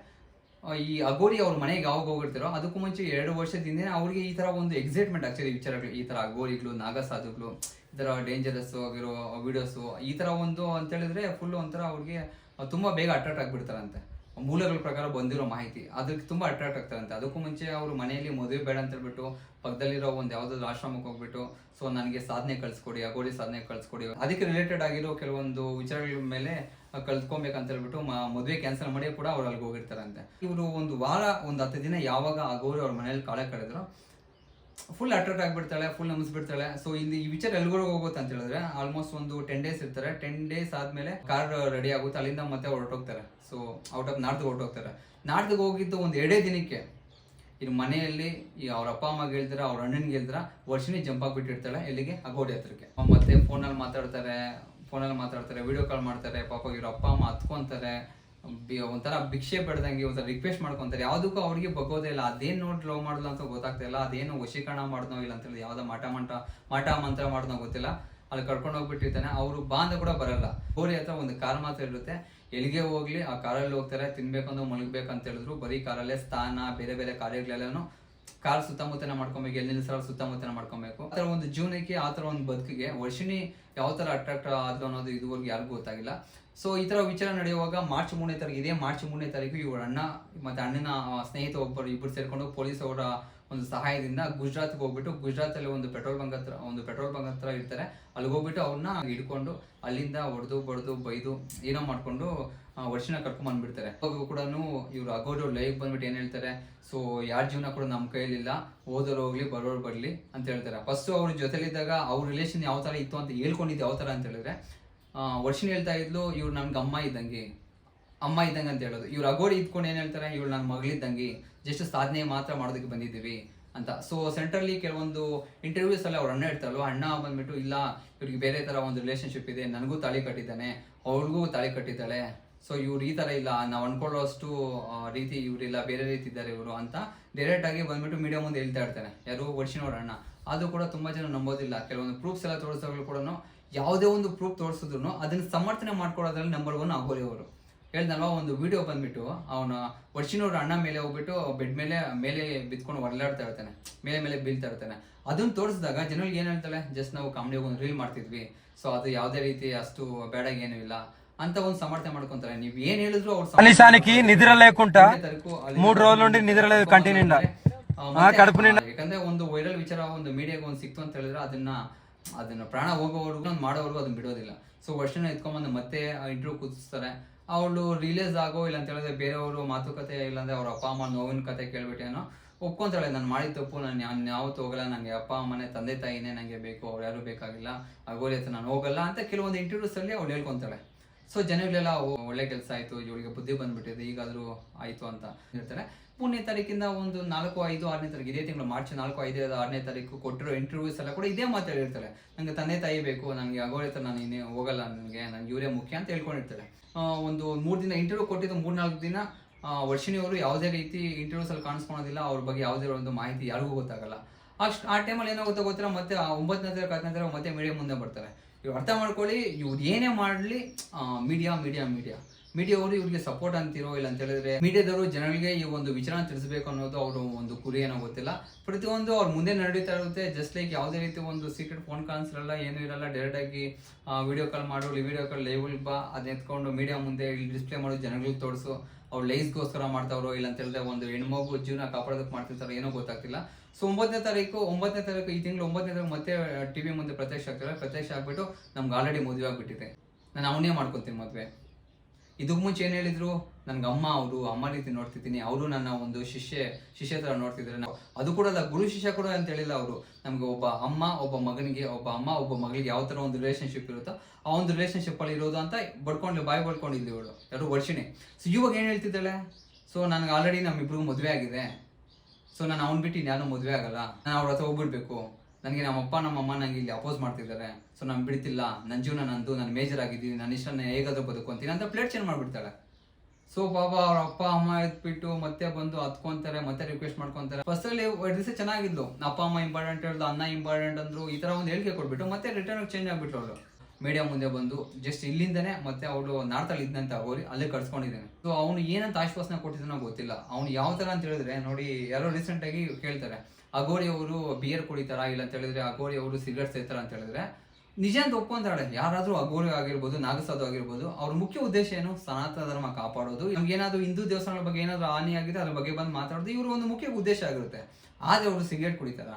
ಈ ಅಗೋರಿ ಅವ್ರ ಮನೆಗೆ ಯಾವಾಗ ಹೋಗಿರ್ತಾರೋ, ಅದಕ್ಕೂ ಮುಂಚೆ ಎರಡು ವರ್ಷದಿಂದ ಅವ್ರಿಗೆ ಈ ತರ ಒಂದು ಎಕ್ಸೈಟ್ಮೆಂಟ್ ಆಕ್ಚುಲಿ ವಿಚಾರಗಳು, ಈ ತರ ಅಗೋರಿಗಳು, ನಾಗಸಾಧುಗಳು, ಈ ಥರ ಡೇಂಜರಸ್ ಆಗಿರೋ ವಿಡಿಯೋಸ್ ಈ ತರ ಒಂದು ಅಂತ ಹೇಳಿದ್ರೆ ಫುಲ್ ಒಂಥರ ಅವ್ರಿಗೆ ತುಂಬಾ ಬೇಗ ಅಟ್ರಾಕ್ಟ್ ಆಗ್ಬಿಡ್ತಾರಂತೆ. ಮೂಲಗಳ ಪ್ರಕಾರ ಬಂದಿರೋ ಮಾಹಿತಿ, ಅದಕ್ಕೆ ತುಂಬಾ ಅಟ್ರಾಕ್ಟ್ ಆಗ್ತಾರಂತೆ. ಅದಕ್ಕೂ ಮುಂಚೆ ಅವರು ಮನೆಯಲ್ಲಿ ಮದುವೆ ಬೇಡ ಅಂತ ಹೇಳ್ಬಿಟ್ಟು ಪಕ್ಕದಲ್ಲಿರೋ ಒಂದು ಯಾವುದಾದ್ರು ಆಶ್ರಮಕ್ಕೆ ಹೋಗ್ಬಿಟ್ಟು, ಸೊ, ನನಗೆ ಸಾಧನೆ ಕಳಿಸ್ಕೊಡಿ ಅಗೋಡಿ ಸಾಧನೆ ಕಳಿಸ್ಕೊಡಿ. ಅದಕ್ಕೆ ರಿಲೇಟೆಡ್ ಆಗಿರೋ ಕೆಲವೊಂದು ವಿಚಾರಗಳ ಮೇಲೆ ಕಲ್ತ್ಕೊಬೇಕಂತ ಹೇಳ್ಬಿಟ್ಟು ಮದುವೆ ಕ್ಯಾನ್ಸಲ್ ಮಾಡಿ ಕೂಡ ಅವ್ರು ಅಲ್ಲಿಗೆ ಹೋಗಿರ್ತಾರಂತೆ. ಇವರು ಒಂದು ವಾರ, ಒಂದು ಹತ್ತು ದಿನ ಯಾವಾಗ ಅಗೋರಿ ಅವ್ರ ಮನೇಲಿ ಕಾಳೆ ಕಳೆದ್ರು ಫುಲ್ ಅಟ್ರಾಕ್ಟ್ ಆಗಿಬಿಡ್ತಾಳೆ ಫುಲ್ ನಮಿಸ್ಬಿಡ್ತಾಳೆ. ಸೊ ಇಲ್ಲಿ ಈ ವಿಚಾರ ಎಲ್ರಿಗೂ ಹೋಗುತ್ತೆ ಅಂತ ಹೇಳಿದ್ರೆ ಆಲ್ಮೋಸ್ಟ್ ಒಂದು ಟೆನ್ ಡೇಸ್ ಇರ್ತಾರೆ. ಟೆನ್ ಡೇಸ್ ಆದ್ಮೇಲೆ ಕಾರ್ ರೆಡಿ ಆಗುತ್ತೆ. ಅಲ್ಲಿಂದ ಮತ್ತೆ ಹೊರಟೋಗ್ತಾರೆ. ಸೊ ಔಟ್ ಆಫ್ ನಾರ್ತ್ಗೆ ಹೊರಟೋಗ್ತಾರೆ. ನಾರ್ತ್ಗೆ ಹೋಗಿದ್ದು ಒಂದು ಎರಡೇ ದಿನಕ್ಕೆ. ಇನ್ನು ಮನೆಯಲ್ಲಿ ಈ ಅವ್ರ ಅಪ್ಪ, ಅಮ್ಮ ಹೇಳ್ತಾರ ಅವ್ರ ಅಣ್ಣನ್ ಹೇಳ್ತಾರ ವರ್ಷನೇ ಜಂಪ್ ಆಗಿಬಿಟ್ಟಿರ್ತಾಳೆ ಎಲ್ಲಿಗೆ? ಅಗೋಡಿ ಹತ್ರಕ್ಕೆ. ಮತ್ತೆ ಫೋನಲ್ಲಿ ಮಾತಾಡ್ತಾರೆ ಫೋನಲ್ಲಿ ಮಾತಾಡ್ತಾರೆ ವಿಡಿಯೋ ಕಾಲ್ ಮಾಡ್ತಾರೆ, ಪಾಪ ಇವ್ರ ಅಪ್ಪ, ಅಮ್ಮ ಹತ್ಕೊಂತಾರೆ. ಒಂಥರ ಭಿಕ್ಷೆ ಪಡೆದಂಗೆ ಒಂಥರ ರಿಕ್ವೆಸ್ಟ್ ಮಾಡ್ಕೊಂತಾರೆ. ಯಾವುದಕ್ಕೂ ಅವ್ರಿಗೆ ಬಗ್ಗೋದೇ ಇಲ್ಲ. ಅದೇನ್ ನೋಡಿ ಲವ್ ಮಾಡಿದ್ಲು ಅಂತ ಗೊತ್ತಾಗ್ತಾ ಇಲ್ಲ. ಅದೇನು ವಶೀಕರಣ ಮಾಡಿದ್ನೋ ಇಲ್ಲ ಅಂತ ಹೇಳಿ ಯಾವ್ದೋ ಮಾಟ ಮಂಟ, ಮಾಟ ಮಂತ್ರ ಮಾಡಿದ್ನೋ ಗೊತ್ತಿಲ್ಲ. ಅಲ್ಲಿ ಕರ್ಕೊಂಡು ಹೋಗ್ಬಿಟ್ಟಿರ್ತಾನೆ. ಅವರು ಬಾಂಧ ಕೂಡ ಬರಲ್ಲ. ಗೋರಿ ಹತ್ರ ಒಂದು ಕಾರ್ ಮಾತ್ರ ಇರುತ್ತೆ. ಎಲ್ಲಿಗೆ ಹೋಗ್ಲಿ, ಆ ಕಾರಲ್ಲಿ ಹೋಗ್ತಾರೆ ತಿನ್ಬೇಕು ತಿನ್ಬೇಕಂದ್ರೆ ಅಂತ ಹೇಳಿದ್ರು ಬರೀ ಕಾರಲ್ಲೇ ಸ್ಥಾನ, ಬೇರೆ ಬೇರೆ ಕಾರ್ಯಗಳೆಲ್ಲನೂ ಕಾರ್ ಸುತ್ತಮುತ್ತನ ಮಾಡ್ಕೊಬೇಕು ಎಲ್ಲಿ ನಿಲ್ಸೋ ಸುತ್ತಮುತ್ತನ ಮಾಡ್ಕೊಬೇಕು. ಆ ಥರ ಒಂದು ಜೀವನಕ್ಕೆ, ಆ ಥರ ಒಂದು ಬದುಕಿಗೆ ವರ್ಷಿಣಿ ಯಾವ ಥರ ಅಟ್ರಾಕ್ಟ್ ಆದ್ರು ಅನ್ನೋದು ಇದುವರೆಗೂ ಯಾರಿಗೂ ಗೊತ್ತಾಗಿಲ್ಲ. ಸೊ ಈ ಥರ ವಿಚಾರ ನಡೆಯುವಾಗ ಮಾರ್ಚ್ ಮೂರನೇ ತಾರೀಕು, ಇದೇ ಮಾರ್ಚ್ ಮೂರನೇ ತಾರೀಕು ಇವರ ಅಣ್ಣ ಮತ್ತೆ ಅಣ್ಣನ ಸ್ನೇಹಿತ ಒಬ್ಬರು ಇಬ್ಬರು ಸೇರ್ಕೊಂಡು ಪೊಲೀಸ್ ಅವರ ಒಂದು ಸಹಾಯದಿಂದ ಗುಜರಾತ್ಗೆ ಹೋಗ್ಬಿಟ್ಟು ಗುಜರಾತ್ ಅಲ್ಲಿ ಒಂದು ಪೆಟ್ರೋಲ್ ಬಂಕ್ ಹತ್ರ ಒಂದು ಪೆಟ್ರೋಲ್ ಬಂಕ್ ಹತ್ರ ಇರ್ತಾರೆ. ಅಲ್ಲಿಗೆ ಹೋಗ್ಬಿಟ್ಟು ಅವ್ರನ್ನ ಹಿಡ್ಕೊಂಡು ಅಲ್ಲಿಂದ ಹೊಡೆದು ಬಡ್ದು ಬೈದು ಏನೋ ಮಾಡ್ಕೊಂಡು ವರ್ಷನ ಕರ್ಕೊಂಡ್ ಬಂದ್ಬಿಡ್ತಾರೆ. ಅವಾಗ ಕೂಡ ಇವ್ರು ಅಗೋರು ಲೈಫ್ ಬಂದ್ಬಿಟ್ಟು ಏನು ಹೇಳ್ತಾರೆ? ಸೊ ಯಾರ ಜೀವನ ಕೂಡ ನಮ್ಮ ಕೈಯಲ್ಲಿಲ್ಲ. ಓದೋರು ಹೋಗ್ಲಿ ಬರೋರು ಬರಲಿ ಅಂತ ಹೇಳ್ತಾರೆ. ಫಸ್ಟ್ ಅವ್ರ ಜೊತೆಲಿದ್ದಾಗ ಅವ್ರ ರಿಲೇಷನ್ ಯಾವ ತರ ಇತ್ತು ಅಂತ ಹೇಳ್ಕೊಂಡಿದ್ದು ಯಾವ ಥರ ಅಂತ ಹೇಳಿದ್ರೆ ಆ, ವರ್ಷಿಣಿ ಹೇಳ್ತಾ ಇದ್ಲು ಇವ್ರು ನನ್ಗೆ ಅಮ್ಮ ಇದ್ದಂಗೆ. ಅಮ್ಮ ಇದ್ದಂಗೆ ಅಂತ ಹೇಳೋದು. ಇವ್ರು ಅಗೋಡಿ ಇದ್ಕೊಂಡು ಏನು ಹೇಳ್ತಾರೆ? ಇವ್ರು ನನ್ನ ಮಗಳಿದ್ದಂಗೆ. ಜಸ್ಟ್ ಸಾಧನೆ ಮಾತ್ರ ಮಾಡೋದಕ್ಕೆ ಬಂದಿದ್ದೀವಿ ಅಂತ. ಸೊ ಸೆಂಟ್ರಲ್ಲಿ ಕೆಲವೊಂದು ಇಂಟರ್ವ್ಯೂಸ್ ಅಲ್ಲಿ ಅವ್ರ ಅಣ್ಣ ಇರ್ತಾರಲ್ಲ ಅಣ್ಣ ಬಂದ್ಬಿಟ್ಟು, ಇಲ್ಲ, ಇವ್ರಿಗೆ ಬೇರೆ ತರ ಒಂದು ರಿಲೇಶನ್ಶಿಪ್ ಇದೆ, ನನಗೂ ತಾಳಿ ಕಟ್ಟಿದ್ದಾನೆ, ಅವ್ರಿಗೂ ತಾಳಿ ಕಟ್ಟಿದ್ದಾಳೆ ಸೊ ಇವ್ರು ಈ ತರ ಇಲ್ಲ, ನಾವು ಅನ್ಕೊಳ್ಳೋಷ್ಟು ರೀತಿ ಇವರಿಲ್ಲ ಬೇರೆ ರೀತಿ ಇದ್ದಾರೆ ಇವರು ಅಂತ ಡೈರೆಕ್ಟ್ ಆಗಿ ಬಂದ್ಬಿಟ್ಟು ಮೀಡಿಯಾ ಮುಂದೆ ಹೇಳ್ತಾ ಇರ್ತಾನೆ ಯಾರು? ವರ್ಷಿನವ್ರ ಅಣ್ಣ. ಅದು ಕೂಡ ತುಂಬಾ ಜನ ನಂಬೋದಿಲ್ಲ. ಕೆಲವೊಂದು ಪ್ರೂಫ್ಸ್ ಎಲ್ಲ ತೋರಿಸೋಗಳು ಕೂಡ ಯಾವುದೇ ಒಂದು ಪ್ರೂಫ್ ತೋರಿಸಿದ್ರು ಅದನ್ನ ಸಮರ್ಥನೆ ಮಾಡ್ಕೊಳ್ಳೋದ್ರಲ್ಲಿ ನಂಬರ್ ಒನ್ ಆಗೋರಿ ಅವರು ಹೇಳ್ದಲ್ವಾ ಒಂದು ವಿಡಿಯೋ ಬಂದ್ಬಿಟ್ಟು ಅವನ ವರ್ಷಿನವ್ರ ಅಣ್ಣ ಮೇಲೆ ಹೋಗ್ಬಿಟ್ಟು ಬೆಡ್ ಮೇಲೆ ಮೇಲೆ ಬಿತ್ಕೊಂಡು ಹೊರಲಾಡ್ತಾ ಇರ್ತಾನೆ ಮೇಲೆ ಮೇಲೆ ಬೀಳ್ತಾ ಇರ್ತಾನೆ ಅದನ್ನ ತೋರಿಸಿದಾಗ ಜನಗಳಿಗೆ ಏನ್ ಹೇಳ್ತಾಳೆ ಜಸ್ಟ್ ನಾವು ಕಾಮಿಡಿ ಒಂದು ರೀಲ್ ಮಾಡ್ತಿದ್ವಿ ಸೊ ಅದು ಯಾವುದೇ ರೀತಿ ಅಷ್ಟು ಬೇಡ ಏನೂ ಇಲ್ಲ ಅಂತ ಒಂದು ಸಮರ್ಥನೆ ಮಾಡ್ಕೊಂತಾರೆ ನೀವ್ ಏನ್ ಹೇಳಿದ್ರು ಅವ್ರು ಸಮರ್ಥನೆ కనీసానికి నిద్ర లేకుండా ಒಂದೇ ತಾರೀಕು ಅಲ್ಲಿ మూడు రోజుల నుండి నిద్ర లేదు కంటి నిండా ಆ, ఆ, ಮತ್ತೆ కడుపు నిండా ಯಾಕಂದ್ರೆ ಒಂದು ವೈರಲ್ ವಿಚಾರ ಒಂದು ಮೀಡಿಯಾಗೆ ಒಂದು ಸಿಕ್ತು ಅಂತ ಹೇಳಿದ್ರೆ ಅದನ್ನ ಅದನ್ನ ಪ್ರಾಣ ಹೋಗೋವರೆಗೂ ಒಂದು ಮಾಡೋವರೆಗೂ ಅದನ್ನ ಬಿಡೋದಿಲ್ಲ ಸೊ ವರ್ಷನ ಎತ್ಕೊಂಡ್ಬಂದು ಮತ್ತೆ ಇಂಟರ್ವ್ಯೂ ಕೂತಿಸ್ತಾರೆ ಅವಳು ರಿಲೀಸ್ ಆಗೋ ಇಲ್ಲ ಅಂತ ಹೇಳಿದ್ರೆ ಬೇರೆಯವರು ಮಾತುಕತೆ ಇಲ್ಲಾಂದ್ರೆ ಅವ್ರ ಅಪ್ಪ ಅಮ್ಮ ನೋವಿನ ಕತೆ ಕೇಳ್ಬಿಟ್ಟೇನೋ ಒಪ್ಕೊಂತಾಳೆ. ನಾನು ಮಾಡಿದ ತಪ್ಪು, ನಾನು ನಾನು ಯಾವತ್ತು ಹೋಗಲ್ಲ. ನನಗೆ ಅಪ್ಪ ಅಮ್ಮನೆ, ತಂದೆ ತಾಯಿನೇ ನನಗೆ ಬೇಕು ಅವ್ರು ಯಾರು ಬೇಕಾಗಿಲ್ಲ. ಅಗೋರಿ ಹತ್ರ ನಾನು ಹೋಗಲ್ಲ ಅಂತ ಕೆಲವೊಂದು ಇಂಟರ್ವ್ಯೂಸ್ ಅಲ್ಲಿ ಅವಳು ಹೇಳ್ಕೊಂತಾಳೆ. ಸೊ ಜನಗಳೆಲ್ಲ ಒಳ್ಳೆ ಕೆಲಸ ಆಯಿತು, ಇವಳಿಗೆ ಬುದ್ಧಿ ಬಂದ್ಬಿಟ್ಟಿದೆ, ಈಗಾದರೂ ಆಯ್ತು ಅಂತ ಹೇಳ್ತಾರೆ ಮೂರನೇ ತಾರೀಕಿಂದ ಒಂದು ನಾಲ್ಕು, ಐದು, ಆರನೇ ತಾರೀಕು, ಇದೇ ತಿಂಗಳು ಮಾರ್ಚ್ ನಾಲ್ಕು, ಐದು, ಆರನೇ ತಾರೀಕು ಕೊಟ್ಟಿರೋ ಇಂಟರ್ವ್ಯೂಸ್ ಎಲ್ಲ ಕೂಡ ಇದೇ ಮಾತು ಹೇಳಿರ್ತಾರೆ ನಂಗೆ ತಂದೆ ತಾಯಿ ಬೇಕು ನನಗೆ ಹತ್ರ ನಾನು ಇನ್ನೇ ಹೋಗಲ್ಲ ನನಗೆ ನಂಗೆ ಇವರೇ ಮುಖ್ಯ ಅಂತ ಹೇಳ್ಕೊಂಡಿರ್ತಾರೆ. ಒಂದು ಮೂರು ದಿನ ಇಂಟರ್ವ್ಯೂ ಕೊಟ್ಟಿದ್ದು ಮೂರ್ನಾಲ್ಕು ದಿನ ವರ್ಷಿಣಿ ಅವರು ಯಾವುದೇ ರೀತಿ ಇಂಟರ್ವ್ಯೂಸ್ ಅಲ್ಲಿ ಕಾಣಿಸ್ಕೊಳೋದಿಲ್ಲ ಅವ್ರ ಬಗ್ಗೆ ಯಾವುದೇ ಒಂದು ಮಾಹಿತಿ ಯಾರಿಗೂ ಗೊತ್ತಾಗಲ್ಲ. ಅಷ್ಟು, ಆ ಟೈಮಲ್ಲಿ ಏನಾಗುತ್ತೋ ಗೊತ್ತಿರ ಮತ್ತೆ ಒಂಬತ್ತನೇ ತಾರೀಕು, ಹತ್ತನೇ ತಾರೀಕು ಮತ್ತೆ ಮೀಡಿಯಾ ಮುಂದೆ ಬರ್ತಾರೆ. ಇವ್ರು ಅರ್ಥ ಮಾಡ್ಕೊಳ್ಳಿ, ಇವ್ರು ಏನೇ ಮಾಡಲಿ ಮೀಡಿಯಾ ಮೀಡಿಯಾ ಮೀಡಿಯಾ ಮೀಡಿಯಾ ಅವರು ಇವ್ರಿಗೆ ಸಪೋರ್ಟ್ ಅಂತಿರೋ ಇಲ್ಲ ಅಂತ ಹೇಳಿದ್ರೆ ಮೀಡಿಯಾದವರು ಜನಗಳಿಗೆ ಈ ಒಂದು ವಿಚಾರ ತಿಳಿಸಬೇಕು ಅನ್ನೋದು ಅವರು ಒಂದು ಕುರಿ ಏನೋ ಗೊತ್ತಿಲ್ಲ. ಪ್ರತಿಯೊಂದು ಅವ್ರ ಮುಂದೆ ನಡೀತಾ ಇರುತ್ತೆ. ಜಸ್ಟ್ ಲೈಕ್ ಯಾವುದೇ ರೀತಿ ಒಂದು ಸೀಕ್ರೆಟ್ ಫೋನ್ ಕಾಲ್ಸ್ ಇರಲ್ಲ, ಏನೂ ಇರಲ್ಲ ಡೈರೆಕ್ಟ್ ಆಗಿ ವಿಡಿಯೋ ಕಾಲ್ ಮಾಡು ವಿಡಿಯೋ ಕಾಲ್ ಲೈವ್ ಬಾ ಅದ್ ಎತ್ಕೊಂಡು ಮೀಡಿಯಾ ಮುಂದೆ ಇಲ್ಲಿ ಡಿಸ್ಪ್ಲೇ ಮಾಡೋ, ಜನಗಳಿಗೆ ತೋರಿಸು, ಅವ್ರು ಲೈಸ್ಗೋಸ್ಕರ ಮಾಡ್ತಾವ್ರೋ ಇಲ್ಲ ಅಂತ ಹೇಳಿದ್ರೆ ಒಂದು ಹೆಣ್ಮಗು ಜೀವನ ಕಾಪಾಡೋದಕ್ಕೆ ಮಾಡ್ತಿರ್ತಾರೋ ಏನೋ ಗೊತ್ತಾಗ್ತಿಲ್ಲ. ಸೊ ಒಂಬತ್ತನೇ ತಾರೀಕು ಒಂಬತ್ತನೇ ತಾರೀಕು, ಈ ತಿಂಗಳು ಒಂಬತ್ತನೇ ತಾರೀಕು ಮತ್ತೆ ಟಿವಿ ಮುಂದೆ ಪ್ರತ್ಯಕ್ಷ ಆಗ್ತಾರೆ. ಪ್ರತ್ಯಕ್ಷ ಆಗ್ಬಿಟ್ಟು ನಮ್ಗೆ ಆಲ್ರೆಡಿ ಮದುವೆ ಆಗ್ಬಿಟ್ಟಿದೆ. ನಾನು ಅವನೇ ಮಾಡ್ಕೊತೀನಿ ಮದುವೆ. ಇದಕ್ಕೆ ಮುಂಚೆ ಏನು ಹೇಳಿದ್ರು? ನನ್ಗೆ ಅಮ್ಮ ಅವರು ಅಮ್ಮ ರೀತಿ ನೋಡ್ತಿದ್ದೀನಿ, ಅವರು ನನ್ನ ಒಂದು ಶಿಷ್ಯ ಶಿಷ್ಯ ಥರ ನೋಡ್ತಿದ್ದಾರೆ ನಾವು ಅದು ಕೂಡ ಅಲ್ಲ, ಗುರು ಶಿಷ್ಯ ಕೂಡ ಅಂತ ಹೇಳಿಲ್ಲ ಅವರು. ನಮ್ಗೆ ಒಬ್ಬ ಅಮ್ಮ, ಒಬ್ಬ ಮಗನಿಗೆ, ಒಬ್ಬ ಅಮ್ಮ, ಒಬ್ಬ ಮಗಳಿಗೆ ಯಾವ ಥರ ಒಂದು ರಿಲೇಷನ್ಶಿಪ್ ಇರುತ್ತೋ, ಆ ಒಂದು ರಿಲೇಷನ್ಶಿಪ್ ಅಲ್ಲಿ ಇರೋದು ಅಂತ ಬಡ್ಕೊಂಡು, ಬಾಯಿ ಬಡ್ಕೊಂಡಿದ್ವಿ ಇವಳು. ಯಾರು ವರ್ಷಿಣಿ ಸೊ ಇವಾಗ ಏನು ಹೇಳ್ತಿದ್ದಾಳೆ? ಸೊ ನನಗೆ ಆಲ್ರೆಡಿ ನಮ್ಮಿಬ್ರಿಗೂ ಮದುವೆ ಆಗಿದೆ. ಸೊ ನಾನು ಅವ್ನು ಬಿಟ್ಟು ನಾನು ಮದುವೆ ಆಗಲ್ಲ. ನಾನು ಅವ್ರ ಹತ್ರ ಹೋಗ್ಬಿಡ್ಬೇಕು. ನನಗೆ ನಮ್ಮ ಅಪ್ಪ ನಮ್ಮ ಅಮ್ಮ ನಂಗೆ ಇಲ್ಲಿ ಅಪೋಸ್ ಮಾಡ್ತಿದ್ದಾರೆ. ಸೊ ನಾನು ಬಿಡ್ತಿಲ್ಲ. ನನ್ನ ಜೀವನ ನಂದು. ನಾನು ಮೇಜರ್ ಆಗಿದ್ದೀನಿ. ನನ್ನ ಇಷ್ಟ ಹೇಗಾದ್ರೂ ಬದುಕೊಂತೀನಿ ಅಂತ ಪ್ಲೇಟ್ ಚೇಂಜ್ ಮಾಡಿಬಿಡ್ತಾಳೆ. ಸೊ ಪಾಪ ಅವ್ರ ಅಪ್ಪ, ಅಮ್ಮ ಎದ್ಬಿಟ್ಟು ಮತ್ತೆ ಬಂದು ಹತ್ಕೊಂತಾರೆ, ಮತ್ತೆ ರಿಕ್ವೆಸ್ಟ್ ಮಾಡ್ಕೊಂತಾರೆ. ಫಸ್ಟ್ ಅಲ್ಲಿ ದಿವಸ ಚೆನ್ನಾಗಿದ್ಲು. ಅಪ್ಪ, ಅಮ್ಮ ಇಂಪಾರ್ಟೆಂಟ್ ಹೇಳ್ದು ಅನ್ನ ಇಂಪಾರ್ಟೆಂಟ್ ಅಂದ್ರು. ಈ ತರ ಒಂದು ಹೇಳಿಕೆ ಕೊಟ್ಬಿಟ್ಟು ಮತ್ತೆ ರಿಟರ್ನ್ ಚೇಂಜ್ ಆಗ್ಬಿಟ್ಟು ಅವಳು. ಮೀಡಿಯಾ ಮುಂದೆ ಬಂದು ಜಸ್ಟ್ ಇಲ್ಲಿಂದನೇ ಮತ್ತೆ ಅವಳು ನಾರ್ತಲ್ಲಿ ಇದ್ದಂತ ಹೋಗಿ ಅಲ್ಲಿ ಕರ್ಸ್ಕೊಂಡಿದ್ದೇನೆ. ಸೊ ಅವನು ಏನಂತ ಆಶ್ವಾಸನೆ ಕೊಟ್ಟಿದ್ದಾನೋ ಗೊತ್ತಿಲ್ಲ. ಅವ್ನು ಯಾವ ತರ ಅಂತ ಹೇಳಿದ್ರೆ ನೋಡಿ, ಯಾರೋ ರೀಸೆಂಟ್ ಆಗಿ ಕೇಳ್ತಾರೆ. ಅಗೋರಿ ಅವರು ಬಿಯರ್ ಕುಡಿತಾರ ಇಲ್ಲ ಅಂತ ಹೇಳಿದ್ರೆ ಅಗೋರಿ ಅವರು ಸಿಗರೇಟ್ ಸೇತಾರ ಅಂತ ಹೇಳಿದ್ರೆ, ನಿಜ ಅಂತ ಒಪ್ಕೊಂತಾಳೆ ಯಾರಾದ್ರೂ ಅಗೋರಿ ಆಗಿರ್ಬೋದು, ನಾಗಸಾಧು ಆಗಿರ್ಬೋದು, ಅವ್ರ ಮುಖ್ಯ ಉದ್ದೇಶ ಏನು? ಸನಾತನ ಧರ್ಮ ಕಾಪಾಡೋದು. ನಮ್ಗೆ ಏನಾದ್ರು ಹಿಂದೂ ದೇವಸ್ಥಾನಗಳ ಬಗ್ಗೆ ಏನಾದ್ರು ಹಾನಿ ಆಗಿದೆ, ಅದ್ರ ಬಗ್ಗೆ ಬಂದು ಮಾತಾಡೋದು, ಇವರು ಒಂದು ಮುಖ್ಯ ಉದ್ದೇಶ ಆಗಿರುತ್ತೆ. ಆದ್ರೆ ಅವರು ಸಿಗರೇಟ್ ಕುಡಿತಾರ?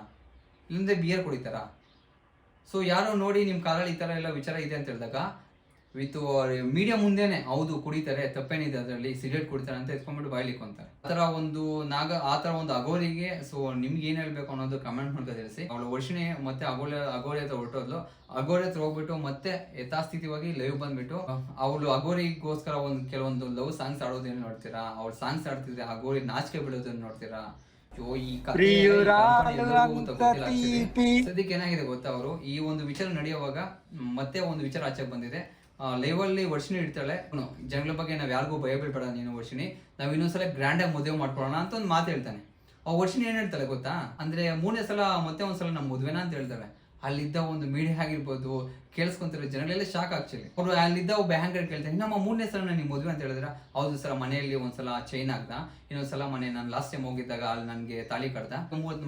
ಇಲ್ಲಂದ್ರೆ ಬಿಯರ್ ಕುಡಿತಾರ? ಸೊ ಯಾರೋ ನೋಡಿ ನಿಮ್ಮ ಕಾಲಲ್ಲಿ ಈ ಥರ ಎಲ್ಲ ವಿಚಾರ ಇದೆ ಅಂತ ಹೇಳಿದಾಗ ವಿತ್ ಮೀಡಿಯಾ ಮುಂದೆನೆ ಹೌದು ಕುಡಿತಾರೆ ತಪ್ಪೇನಿದೆ ಅದರಲ್ಲಿ ಸಿಗರೇಟ್ ಕುಡಿತಾರೆ ಅಂತ ಎತ್ಕೊಂಡ್ಬಿಟ್ಟು ಬಾಯ್ಲಿಕ್ಕೊಂತಾರೆ ಆ ಆತರ ಒಂದು ನಾಗ ಆತರ ಒಂದು ಅಗೋರಿಗೆ ಸೊ ನಿಮ್ಗೆ ಏನ್ ಹೇಳ್ಬೇಕು ಅನ್ನೋದು ಕಮೆಂಟ್ ಮೂಲಕ ತಿಳಿಸಿ. ಅವಳು ವರ್ಷಿಣಿ ಮತ್ತೆ ಅಗೋಲಿ ಅಗೋರಿ ಹತ್ರ ಹೊರಟೋದ್ಲು. ಅಗೋರಿ ಹತ್ರ ಹೋಗ್ಬಿಟ್ಟು ಮತ್ತೆ ಯಥಾಸ್ಥಿತಿವಾಗಿ ಲೈವ್ ಬಂದ್ಬಿಟ್ಟು ಅವಳು ಅಗೋರಿಗೋಸ್ಕರ ಒಂದು ಕೆಲವೊಂದು ಲವ್ ಸಾಂಗ್ಸ್ ಆಡೋದನ್ನ ನೋಡ್ತೀರಾ? ಅವ್ಳು ಸಾಂಗ್ಸ್ ಆಡ್ತಿದ್ರೆ ಅಗೋರಿ ನಾಚಿಕೆ ಬೀಳೋದನ್ನ ನೋಡ್ತೀರಾ. ಸದ್ಯಕ್ಕೆ ಏನಾಗಿದೆ ಗೊತ್ತಾ ಅವರು? ಈ ಒಂದು ವಿಚಾರ ನಡೆಯುವಾಗ ಮತ್ತೆ ಒಂದು ವಿಚಾರ ಆಚೆ ಬಂದಿದೆ. ಲೈವ್ ಅಲ್ಲಿ ವರ್ಷಿಣಿ ಇಡ್ತಾಳೆ ಜನಗಳ ಬಗ್ಗೆ ನಾವು ಯಾರಿಗೂ ಭಯ ಬೀಳ್ಬೇಡ ನೀನು ವರ್ಷಿಣಿ. ನಾವು ಇನ್ನೊಂದ್ಸಲ ಗ್ರ್ಯಾಂಡ್ ಆಗಿ ಮದುವೆ ಮಾಡ್ಕೊಳ್ಳೋಣ ಅಂತ ಒಂದು ಮಾತು ಹೇಳ್ತಾನೆ. ಆ ವರ್ಷಿಣಿ ಏನು ಹೇಳ್ತಾಳೆ ಗೊತ್ತಾ? ಅಂದ್ರೆ ಮೂರನೇ ಸಲ, ಮತ್ತೆ ಒಂದ್ಸಲ ನಮ್ಮ ಮದುವೆನ ಅಂತ ಹೇಳ್ತಾಳೆ. ಅಲ್ಲಿದ್ದ ಒಂದು ಮೀಡಿಯಾ ಆಗಿರ್ಬೋದು, ಕೇಳಿಸ್ಕೊಂತಿರೋ ಜನಗಳೆಲ್ಲ ಶಾಕ್ ಆಕ್ಚುಲಿ ಅವರು ಅಲ್ಲಿದ್ದ ಒಬ್ಬ ಹ್ಯಾಂಗರ್ ಕೇಳ್ತಾರೆ ನಮ್ಮ ಮೂರನೇ ಸಲ ನಾನು ಮದುವೆ ಅಂತ ಹೇಳಿದ್ರೆ? ಹೌದು ಸಲ ಮನೆಯಲ್ಲಿ ಒಂದ್ಸಲ ಚೈನ್ ಆಗ್ದ. ಇನ್ನೊಂದ್ಸಲ ಮನೆ ನಾನು ಲಾಸ್ಟ್ ಟೈಮ್ ಹೋಗಿದ್ದಾಗ ಅಲ್ಲಿ ನನಗೆ ತಾಳಿ ಕಡ್ದ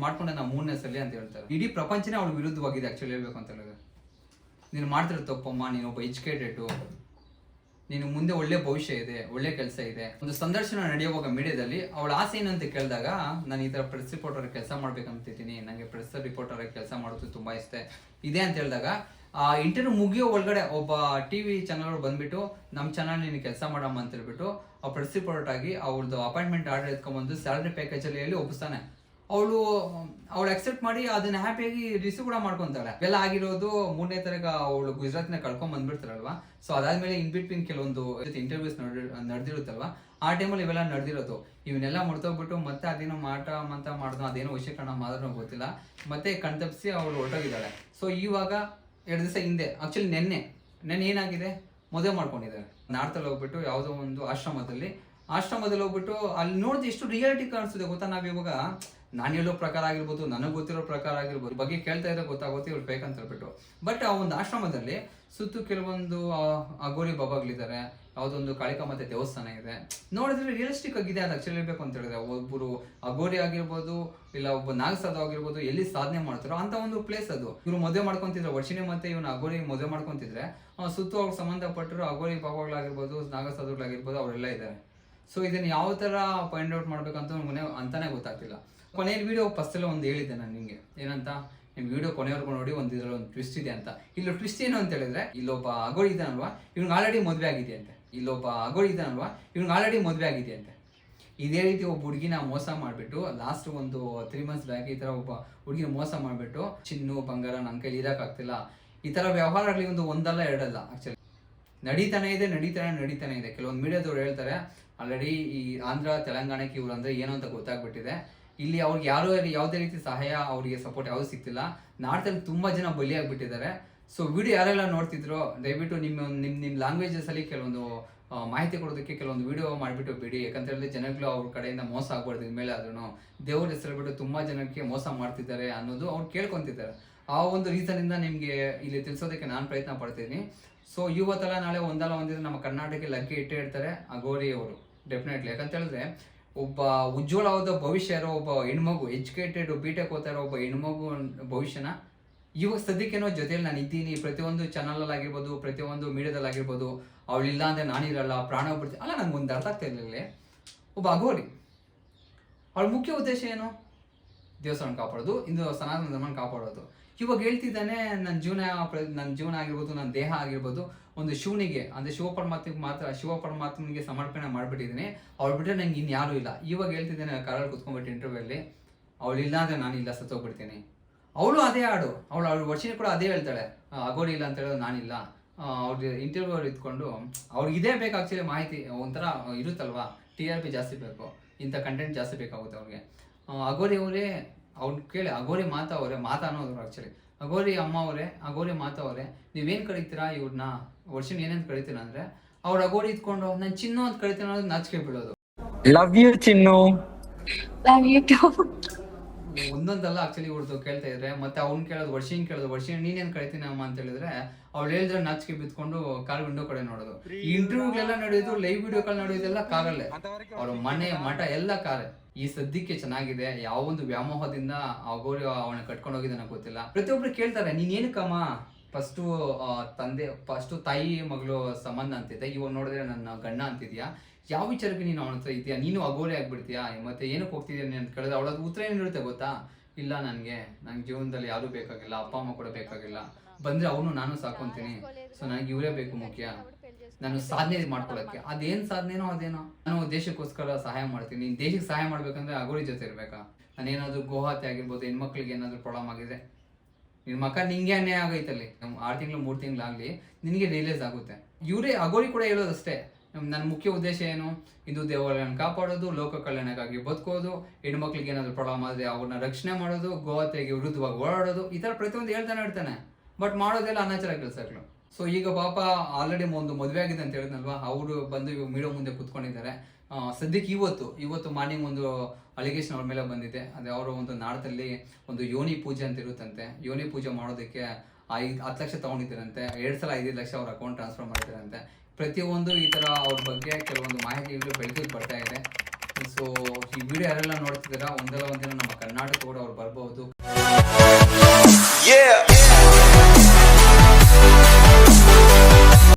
ಮಾಡ್ಕೊಂಡೆ ನಾವು ಮೂರನೇ ಸಲ ಅಂತ ಹೇಳ್ತಾರೆ. ಇಡೀ ಪ್ರಪಂಚನೇ ಅವಳು ವಿರುದ್ಧವಾಗಿದೆ ಆಕ್ಚುಲಿ ಹೇಳ್ಬೇಕು ಅಂತ ಹೇಳಿದ್ರೆ. ನೀನು ಮಾಡ್ತಿರೋ ತಪ್ಪಮ್ಮ, ನೀನು ಒಬ್ಬ ಎಜುಕೇಟೆಡ್ ನೀನು ಮುಂದೆ ಒಳ್ಳೆ ಭವಿಷ್ಯ ಇದೆ, ಒಳ್ಳೆ ಕೆಲಸ ಇದೆ. ಒಂದು ಸಂದರ್ಶನ ನಡೆಯುವಾಗ ಮೀಡಿಯಾದಲ್ಲಿ ಅವಳ ಆಸೆ ಏನಂತ ಕೇಳಿದಾಗ, ನಾನು ಈ ಥರ ಪ್ರೆಸ್ ರಿಪೋರ್ಟರ್ ಕೆಲಸ ಮಾಡ್ಬೇಕಂತಿದ್ದೀನಿ ನನಗೆ ಪ್ರೆಸ್ ರಿಪೋರ್ಟರ್ ಕೆಲಸ ಮಾಡೋದು ತುಂಬ ಇಷ್ಟ. ಇದೆ ಅಂತ ಹೇಳಿದಾಗ, ಆ ಇಂಟರ್ವ್ಯೂ ಮುಗಿಯೋ ಒಳಗಡೆ ಒಬ್ಬ ಟಿ ವಿ ಚಾನಲ್ ಬಂದ್ಬಿಟ್ಟು ನಮ್ಮ ಚಾನಲ್ ನೀನು ಕೆಲಸ ಮಾಡಮ್ಮ ಅಂತ ಹೇಳ್ಬಿಟ್ಟು, ಆ ಪ್ರೆಸ್ ರಿಪೋರ್ಟ್ ಆಗಿ ಅವ್ರದ್ದು ಅಪಾಯಿಂಟ್ಮೆಂಟ್ ಆರ್ಡರ್ ಎತ್ಕೊಂಡ್ಬಂದು ಸ್ಯಾಲರಿ ಪ್ಯಾಕೇಜಲ್ಲಿ ಹೇಳಿ ಒಪ್ಪಿಸ್ತಾನೆ. ಅವಳು ಅವಳು ಅಕ್ಸೆಪ್ಟ್ ಮಾಡಿ ಅದನ್ನ ಹ್ಯಾಪಿಯಾಗಿ ರಿಸೀವ್ ಕೂಡ ಮಾಡ್ಕೊಂತಾಳೆ. ಎಲ್ಲ ಆಗಿರೋದು ಮೂರನೇ ತರಗ ಅವಳು ಗುಜರಾತ್ನ ಕಳ್ಕೊಂಡ್ ಬಂದ್ಬಿಡ್ತಾರಲ್ವಾ? ಸೊ ಅದಾದ್ಮೇಲೆ ಇನ್ ಬಿಟ್ವೀನ್ ಕೆಲವೊಂದು ಇಂಟರ್ವ್ಯೂಸ್ ನಡೆದಿರುತ್ತಲ್ವಾ? ಆ ಟೈಮಲ್ಲಿ ಇವೆಲ್ಲ ನಡೆದಿರೋದು. ಇವನ್ನೆಲ್ಲ ಮುಡ್ತೋಗ್ಬಿಟ್ಟು ಮತ್ತೆ ಅದೇನೋ ಮಾಟ ಅಂತ ಮಾಡ್ದು, ಅದೇನೋ ವಶೀಕರಣ ಮಾಡಿದ್ರು ಗೊತ್ತಿಲ್ಲ. ಮತ್ತೆ ಕಣ್ತಪ್ಪಿಸಿ ಅವಳು ಹೊರಟೋಗಿದ್ದಾಳೆ. ಸೊ ಇವಾಗ ಎರಡು ದಿವಸ ಹಿಂದೆ ಆಕ್ಚುಲಿ ನೆನ್ನೆ ನೆನ್ನೆ ಏನಾಗಿದೆ? ಮದುವೆ ಮಾಡ್ಕೊಂಡಿದ್ದಾರೆ. ನಾರ್ತಲ್ಲಿ ಹೋಗ್ಬಿಟ್ಟು ಯಾವುದೋ ಒಂದು ಆಶ್ರಮದಲ್ಲಿ ಆಶ್ರಮದಲ್ಲಿ ಹೋಗ್ಬಿಟ್ಟು ಅಲ್ಲಿ ನೋಡಿದ್ರೆ ಎಷ್ಟು ರಿಯಾಲಿಟಿ ಕಾಣಿಸುತ್ತೆ ಗೊತ್ತಾ ನಾವು ಇವಾಗ ನಾನು ಹೇಳೋ ಪ್ರಕಾರ ಆಗಿರ್ಬೋದು, ನನಗೆ ಗೊತ್ತಿರೋ ಪ್ರಕಾರ ಆಗಿರ್ಬೋದು ಬಗ್ಗೆ ಕೇಳ್ತಾ ಇದ್ರೆ ಗೊತ್ತಾಗುತ್ತೆ ಇವ್ರು ಬೇಕಂತ ಹೇಳ್ಬಿಟ್ಟು. ಬಟ್ ಆ ಒಂದು ಆಶ್ರಮದಲ್ಲಿ ಸುತ್ತು ಕೆಲವೊಂದು ಅಗೋರಿ ಬಾಬಾಗಳಿದ್ದಾರೆ. ಯಾವುದೊಂದು ಕಾಳಿಕಾ ಮತ್ತೆ ದೇವಸ್ಥಾನ ಇದೆ. ನೋಡಿದ್ರೆ ರಿಯಲಿಸ್ಟಿಕ್ ಆಗಿದೆ ಅದು ಆಕ್ಚುಲಿ ಹೇಳ್ಬೇಕು ಅಂತ ಹೇಳಿದ್ರೆ. ಒಬ್ಬರು ಅಗೋರಿ ಆಗಿರ್ಬೋದು, ಇಲ್ಲ ಒಬ್ಬ ನಾಗಸಾಧು ಆಗಿರ್ಬೋದು, ಎಲ್ಲಿ ಸಾಧನೆ ಮಾಡ್ತಾರೋ ಅಂತ ಒಂದು ಪ್ಲೇಸ್ ಅದು. ಇವ್ರು ಮದುವೆ ಮಾಡ್ಕೊಂತಿದ್ರೆ, ವರ್ಷಿಣಿ ಮತ್ತೆ ಇವನು ಅಗೋರಿ ಮದುವೆ ಮಾಡ್ಕೊಂತಿದ್ರೆ ಸುತ್ತು ಅವ್ರಿಗೆ ಸಂಬಂಧಪಟ್ಟರು ಅಗೋರಿ ಬಾಬಾಗಳಾಗಿರ್ಬೋದು, ನಾಗಸಾಧುಗಳಾಗಿರ್ಬೋದು, ಅವರೆಲ್ಲ ಇದ್ದಾರೆ. ಸೊ ಇದನ್ನ ಯಾವ ತರ ಫೈಂಡ್ ಔಟ್ ಮಾಡ್ಬೇಕಂತ ನನಗೆ ಅಂತಾನೆ ಗೊತ್ತಾಗ್ತಿಲ್ಲ. ಕೊನೆಯ ವಿಡಿಯೋ ಫಸ್ಟಲ್ಲೇ ಒಂದು ಹೇಳಿದ್ದೆ ನಾನು ನಿಮಗೆ ಏನಂತ? ನಿಮ್ಮ ವಿಡಿಯೋ ಕೊನೆಯವರೆಗೂ ನೋಡಿ, ಒಂದು ಇದರಲ್ಲಿ ಒಂದು ಟ್ವಿಸ್ಟ್ ಇದೆ ಅಂತ. ಇಲ್ಲಿ ಟ್ವಿಸ್ಟ್ ಏನು ಅಂತ ಹೇಳಿದ್ರೆ, ಇಲ್ಲೊಬ್ಬ ಅಗೋಳಿ ಇದ್ದಾನಲ್ವಾ? ಇವ್ನಿಗೆ ಆಲ್ರೆಡಿ ಮದುವೆ ಆಗಿದೆ ಅಂತೆ. ಇಲ್ಲೊಬ್ಬ ಅಗೋಳಿ ಇದ್ದಾನಲ್ವಾ? ಇವ್ನಿಗೆ ಆಲ್ರೆಡಿ ಮದುವೆ ಆಗಿದೆ ಅಂತೆ. ಇದೇ ರೀತಿ ಒಬ್ಬ ಹುಡುಗಿನ ಮೋಸ ಮಾಡಿಬಿಟ್ಟು ಲಾಸ್ಟ್ ಒಂದು ತ್ರೀ ಮಂತ್ಸ್ ಬ್ಯಾಕ್ ಈ ಥರ ಒಬ್ಬ ಹುಡುಗಿನ ಮೋಸ ಮಾಡಿಬಿಟ್ಟು, ಚಿನ್ನು, ಬಂಗಾರ ನನ್ನ ಕೈಲಿ ಇರೋಕ್ಕಾಗ್ತಿಲ್ಲ ಈ ಥರ ವ್ಯವಹಾರಗಳಿಗೆ ಒಂದು ಒಂದಲ್ಲ ಎರಡಲ್ಲ ಆ್ಯಕ್ಚುಲಿ ನಡೀತಾನೆ ಇದೆ, ನಡೀತಾನೆ ನಡೀತಾನೆ ಇದೆ. ಕೆಲವೊಂದು ಮೀಡಿಯಾದವ್ರು ಹೇಳ್ತಾರೆ ಆಲ್ರೆಡಿ ಈ ಆಂಧ್ರ, ತೆಲಂಗಾಣಕ್ಕೆ ಇವ್ರು ಅಂದರೆ ಏನು ಅಂತ ಗೊತ್ತಾಗ್ಬಿಟ್ಟಿದೆ. ಇಲ್ಲಿ ಅವ್ರಿಗೆ ಯಾರು ಯಾವುದೇ ರೀತಿ ಸಹಾಯ ಅವರಿಗೆ ಸಪೋರ್ಟ್ ಯಾವುದು ಸಿಗ್ತಿಲ್ಲ. ನಾರ್ತಲ್ಲಿ ತುಂಬಾ ಜನ ಬಲಿಯಾಗಿಬಿಟ್ಟಿದ್ದಾರೆ. ಸೊ ವಿಡಿಯೋ ಯಾರೆಲ್ಲ ನೋಡ್ತಿದ್ರು, ದಯವಿಟ್ಟು ನಿಮ್ಮ ನಿಮ್ಮ ನಿಮ್ಮ ಲ್ಯಾಂಗ್ವೇಜಸ್ ಅಲ್ಲಿ ಕೆಲವೊಂದು ಮಾಹಿತಿ ಕೊಡೋದಕ್ಕೆ ಕೆಲವೊಂದು ವಿಡಿಯೋ ಮಾಡಿಬಿಟ್ಟು ಬಿಡಿ. ಯಾಕಂತ ಹೇಳಿದ್ರೆ ಜನಗಳು ಅವ್ರ ಕಡೆಯಿಂದ ಮೋಸ ಆಗ್ಬಾರ್ದು ಇನ್ಮೇಲೆ ಆದ್ರೂ ದೇವ್ರ ಹೆಸರು ಬಿಟ್ಟು ತುಂಬಾ ಜನಕ್ಕೆ ಮೋಸ ಮಾಡ್ತಿದ್ದಾರೆ ಅನ್ನೋದು ಅವ್ರು ಕೇಳ್ಕೊಂತಿದ್ದಾರೆ. ಆ ಒಂದು ರೀಸನ್ ಇಂದ ನಿಮ್ಗೆ ಇಲ್ಲಿ ತಿಳಿಸೋದಕ್ಕೆ ನಾನು ಪ್ರಯತ್ನ ಪಡ್ತೀನಿ. ಸೊ ಇವತ್ತಲ್ಲ ನಾಳೆ ಒಂದಲ್ಲ ಒಂದಿನ ನಮ್ಮ ಕರ್ನಾಟಕಕ್ಕೆ ಲಗ್ಗೆ ಇಟ್ಟೇ ಇರ್ತಾರೆ ಅಗೋರಿ ಅವರು ಡೆಫಿನೆಟ್ಲಿ ಯಾಕಂತ ಹೇಳಿದ್ರೆ ಒಬ್ಬ ಉಜ್ವಲವಾದ ಭವಿಷ್ಯ ಇರೋ ಒಬ್ಬ ಹೆಣ್ಮಗು ಎಜುಕೇಟೆಡ್ ಬಿ ಟೆಕ್ ಓದ್ತಾ ಇರೋ ಒಬ್ಬ ಹೆಣ್ಮಗು ಭವಿಷ್ಯನ ಇವಾಗ ಸದ್ಯಕ್ಕೇನೋ ಜೊತೆಲಿ ನಾನು ಇದ್ದೀನಿ. ಪ್ರತಿಯೊಂದು ಚಾನಲ್ ಆಗಿರ್ಬೋದು ಪ್ರತಿಯೊಂದು ಮೀಡಿಯಾದಲ್ಲಿ ಆಗಿರ್ಬೋದು ಅವಳಿಲ್ಲ ಅಂದ್ರೆ ನಾನಿರಲ್ಲ, ಪ್ರಾಣ ಬಿಡ್ತೀನಿ. ಅಲ್ಲ, ನಂಗೆ ಒಂದು ಅರ್ಥ ಆಗ್ತಾ ಇರಲಿಲ್ಲ. ಒಬ್ಬ ಅಘೋರಿ. ಅವಳ ಮುಖ್ಯ ಉದ್ದೇಶ ಏನು? ದೇವಸ್ಥಾನ ಕಾಪಾಡೋದು, ಇಂದು ಸನಾತನ ಧರ್ಮನ ಕಾಪಾಡೋದು. ಇವಾಗ ಹೇಳ್ತಿದ್ದಾನೆ, ನನ್ನ ಜೀವನ ನನ್ನ ಜೀವನ ಆಗಿರ್ಬೋದು, ನನ್ನ ದೇಹ ಆಗಿರ್ಬೋದು ಒಂದು ಶಿವನಿಗೆ, ಅಂದ್ರೆ ಶಿವ ಮಾತ್ರ ಶಿವ ಪರಮಾತ್ಮನಿಗೆ ಸಮರ್ಪಣೆ ಮಾಡಿಬಿಟ್ಟಿದ್ದೀನಿ. ಅವ್ಳು ಬಿಟ್ಟರೆ ನಂಗೆ ಇನ್ಯಾರೂ ಇಲ್ಲ. ಇವಾಗ ಹೇಳ್ತಿದ್ದೇನೆ ಕರಲ್ಲಿ ಕುತ್ಕೊಂಡ್ಬಿಟ್ಟು ಇಂಟರ್ವ್ಯೂ ಅಲ್ಲಿ ಅವಳಿಲ್ಲ ಅಂದ್ರೆ ನಾನಿಲ್ಲ ಸತ್ತೋಗ್ಬಿಡ್ತೀನಿ. ಅವಳು ಅದೇ ಹಾಡು. ಅವಳು ಅವಳು ವರ್ಷಿನ ಕೂಡ ಅದೇ ಹೇಳ್ತಾಳೆ. ಅಗೋರಿ ಇಲ್ಲ ಅಂತ ಹೇಳೋದು ನಾನಿಲ್ಲ. ಅವ್ರ ಇಂಟರ್ವ್ಯೂ ಇದ್ಕೊಂಡು, ಅವ್ರಿಗೆ ಇದೇ ಬೇಕು ಆ್ಯಕ್ಚುಲಿ ಮಾಹಿತಿ. ಒಂಥರ ಇರುತ್ತಲ್ವಾ? ಟಿ ಆರ್ ಪಿ ಜಾಸ್ತಿ ಬೇಕು. ಇಂಥ ಕಂಟೆಂಟ್ ಜಾಸ್ತಿ ಬೇಕಾಗುತ್ತೆ ಅವ್ರಿಗೆ. ಅಗೋರಿ ಅವರೇ, ಅವ್ನು ಕೇಳಿ, ಅಗೋರಿ ಮಾತಾ ಅವರೇ? ಮಾತಾ ಅವರು ಆಕ್ಚುಲಿ ಅಗೋರಿ ಅಮ್ಮ ಅವರೇ ಅಗೋರಿ ಮಾತಾ ಅವರೇ ನೀವೇನು ಕರೀತೀರಾ ಇವ್ರನ್ನ ವರ್ಷನ್ ಏನಂತ ಕರಿತೀರಾ ಅಂದ್ರೆ ಅವ್ರ ಅಗೋರಿ ಇದ್ಕೊಂಡು ನಾನು ಚಿನ್ನು ಅಂತ ಕರಿತೀನಿ ಅನ್ನೋದು ನಾಚಿಕೆ ಬಿಡೋದು love you Chinnu. Love you too. ಒಂದೊಂದಲ್ಲ ಆಕ್ಚುಲಿ ಇವ್ರದ್ದು ಕೇಳ್ತಾ ಇದ್ರೆ ಮತ್ತೆ ಅವ್ನ್ ಕೇಳೋದು ವರ್ಷಿನ್ ಕೇಳೋದು ವರ್ಷಿನ ನೀನೇನ್ ಕಳಿತೀನಿ ಅಮ್ಮ ಅಂತ ಹೇಳಿದ್ರೆ ಅವ್ಳು ಹೇಳಿದ್ರೆ ನಾಚಿಕೆ ಬಿತ್ಕೊಂಡು ಕಾಲ್ ವಿಂಡೋ ಕಡೆ ನೋಡೋದು. ಇಂಟರ್ವ್ಯೂಗಳೆಲ್ಲ ನಡೆಯೋದು ಲೈವ್ ವಿಡಿಯೋಗಳು ನಡೆಯೋದೆಲ್ಲ ಕಾರಲ್ಲೇ ಅವ್ರ ಮನೆ ಮಠ ಎಲ್ಲ ಕಾರೇ. ಈ ಸದ್ಯಕ್ಕೆ ಚೆನ್ನಾಗಿದೆ ಯಾವ ಒಂದು ವ್ಯಾಮೋಹದಿಂದ ಅಗೋರಿ ಅವನ ಕಟ್ಕೊಂಡು ಹೋಗಿದ್ದಾನೆ ಗೊತ್ತಿಲ್ಲ. ಪ್ರತಿಯೊಬ್ರು ಕೇಳ್ತಾರೆ ನೀನ್ ಏನಕ್ಕಮ್ಮ ಫಸ್ಟು ತಂದೆ ಫಸ್ಟು ತಾಯಿ ಮಗಳು ಸಂಬಂಧ ಅಂತಿದ್ದೆ ಇವಾಗ ನೋಡಿದ್ರೆ ನನ್ನ ಗಂಡ ಅಂತಿದ್ಯಾ? ಯಾವ ವಿಚಾರಕ್ಕೆ ನೀನು ಅವನ ಹತ್ರ ಇದೆಯಾ ನೀನು ಅಗೋರಿ ಆಗ್ಬಿಡ್ತೀಯಾ? ಮತ್ತೆ ಏನಕ್ಕೆ ಹೋಗ್ತಿದ್ಯಾ ನೀನು ಅಂತ ಕೇಳಿದ್ರೆ ಉತ್ತರ ಉತ್ತರ ಏನಿರುತ್ತೆ ಗೊತ್ತಾ? ಇಲ್ಲ ನನಗೆ ನನ್ನ ಜೀವನದಲ್ಲಿ ಯಾರೂ ಬೇಕಾಗಿಲ್ಲ, ಅಪ್ಪ, ಅಮ್ಮ ಕೂಡ ಬೇಕಾಗಿಲ್ಲ. ಬಂದ್ರೆ ಅವನು ನಾನು ಸಾಕೊಂತೀನಿ. ಸೊ ನನಗೆ ಇವರೇ ಬೇಕು ಮುಖ್ಯ. ನಾನು ಸಾಧನೆ ಮಾಡ್ಕೊಳಕ್ಕೆ ಅದೇನ್ ಸಾಧನೆನೋ ಅದೇನೋ. ನಾನು ದೇಶಕ್ಕೋಸ್ಕರ ಸಹಾಯ ಮಾಡ್ತೀನಿ. ನೀನ್ ದೇಶಕ್ಕೆ ಸಹಾಯ ಮಾಡ್ಬೇಕಂದ್ರೆ ಅಗೋರಿ ಜೊತೆ ಇರ್ಬೇಕಾ? ನಾನೇನಾದ್ರೂ ಗೋಹತ್ಯೆ ಆಗಿರ್ಬೋದು, ಹೆಣ್ಮಕ್ಳಿಗೆ ಏನಾದ್ರು ಪ್ರಾಬ್ಲಮ್ ಆಗಿದೆ ನಿನ್ ಮಕ್ಕ ನಿಂಗೆ ಅನ್ಯಾಯ ಆಗೈತಲ್ಲಿ. ಆರ್ ಆರು ತಿಂಗಳು, ಮೂರು ತಿಂಗಳಾಗಲಿ ನಿನಗೆ ರಿಯಲೈಸ್ ಆಗುತ್ತೆ. ಇವರೇ ಅಗೋರಿ ಕೂಡ ಹೇಳೋದಷ್ಟೇ. ನನ್ನ ಮುಖ್ಯ ಉದ್ದೇಶ ಏನು? ಹಿಂದೂ ದೇವಾಲಯನ ಕಾಪಾಡೋದು, ಲೋಕ ಕಲ್ಯಾಣಕ್ಕಾಗಿ ಬದುಕೋದು, ಹೆಣ್ಮಕ್ಳಿಗೆ ಏನಾದರೂ ಪ್ರಾಬ್ಲಮ್ ಆದ್ರೆ ಅವ್ರನ್ನ ರಕ್ಷಣೆ ಮಾಡೋದು ಗೋಹತ್ಯೆಗೆ ವಿರುದ್ಧವಾಗಿ ಓಡಾಡೋದು ಈ ಥರ ಪ್ರತಿಯೊಂದು ಹೇಳ್ತಾನೆ ಇರ್ತಾನೆ. ಬಟ್ ಮಾಡೋದೆಲ್ಲ ಅನಾಚಾರ ಕೆಲಸಗಳು. ಸೊ ಈಗ ಪಾಪ ಆಲ್ರೆಡಿ ಒಂದು ಮದುವೆ ಆಗಿದೆ ಅಂತ ಹೇಳಿದ್ನಲ್ವಾ? ಅವರು ಬಂದು ಇವಾಗ ಮೀಡೋ ಮುಂದೆ ಕೂತ್ಕೊಂಡಿದ್ದಾರೆ. ಸದ್ಯಕ್ಕೆ ಇವತ್ತು ಇವತ್ತು ಮಾರ್ನಿಂಗ್ ಒಂದು ಅಲಿಗೇಷನ್ ಅವ್ರ ಮೇಲೆ ಬಂದಿದೆ. ಅದೇ ಅವರು ಒಂದು ನಾಡದಲ್ಲಿ ಒಂದು ಯೋನಿ ಪೂಜೆ ಅಂತ ಇರುತ್ತಂತೆ. ಯೋನಿ ಪೂಜೆ ಮಾಡೋದಕ್ಕೆ ಐದು, ಹತ್ತು ಲಕ್ಷ ತೊಗೊಂಡಿದ್ದಾರಂತೆ. ಎರಡು ಸಲ ಐದು ಲಕ್ಷ ಅವ್ರ ಅಕೌಂಟ್ ಟ್ರಾನ್ಸ್ಫರ್ ಮಾಡಿದ್ದಾರಂತೆ ಪ್ರತಿಯೊಂದು ಈ ಥರ ಅವ್ರ ಬಗ್ಗೆ ಕೆಲವೊಂದು ಮಾಹಿತಿಗಳು ಬೆಳಕಿಗೆ ಬರ್ತಾ ಇದೆ ಸೊ ಈ ವಿಡಿಯೋ ಯಾರೆಲ್ಲ ನೋಡ್ತಿದ್ದೀರಾ, ಒಂದಲ್ಲ ಒಂದಿನ ನಮ್ಮ ಕರ್ನಾಟಕ ಕೂಡ ಅವ್ರು ಬರ್ಬೋದು.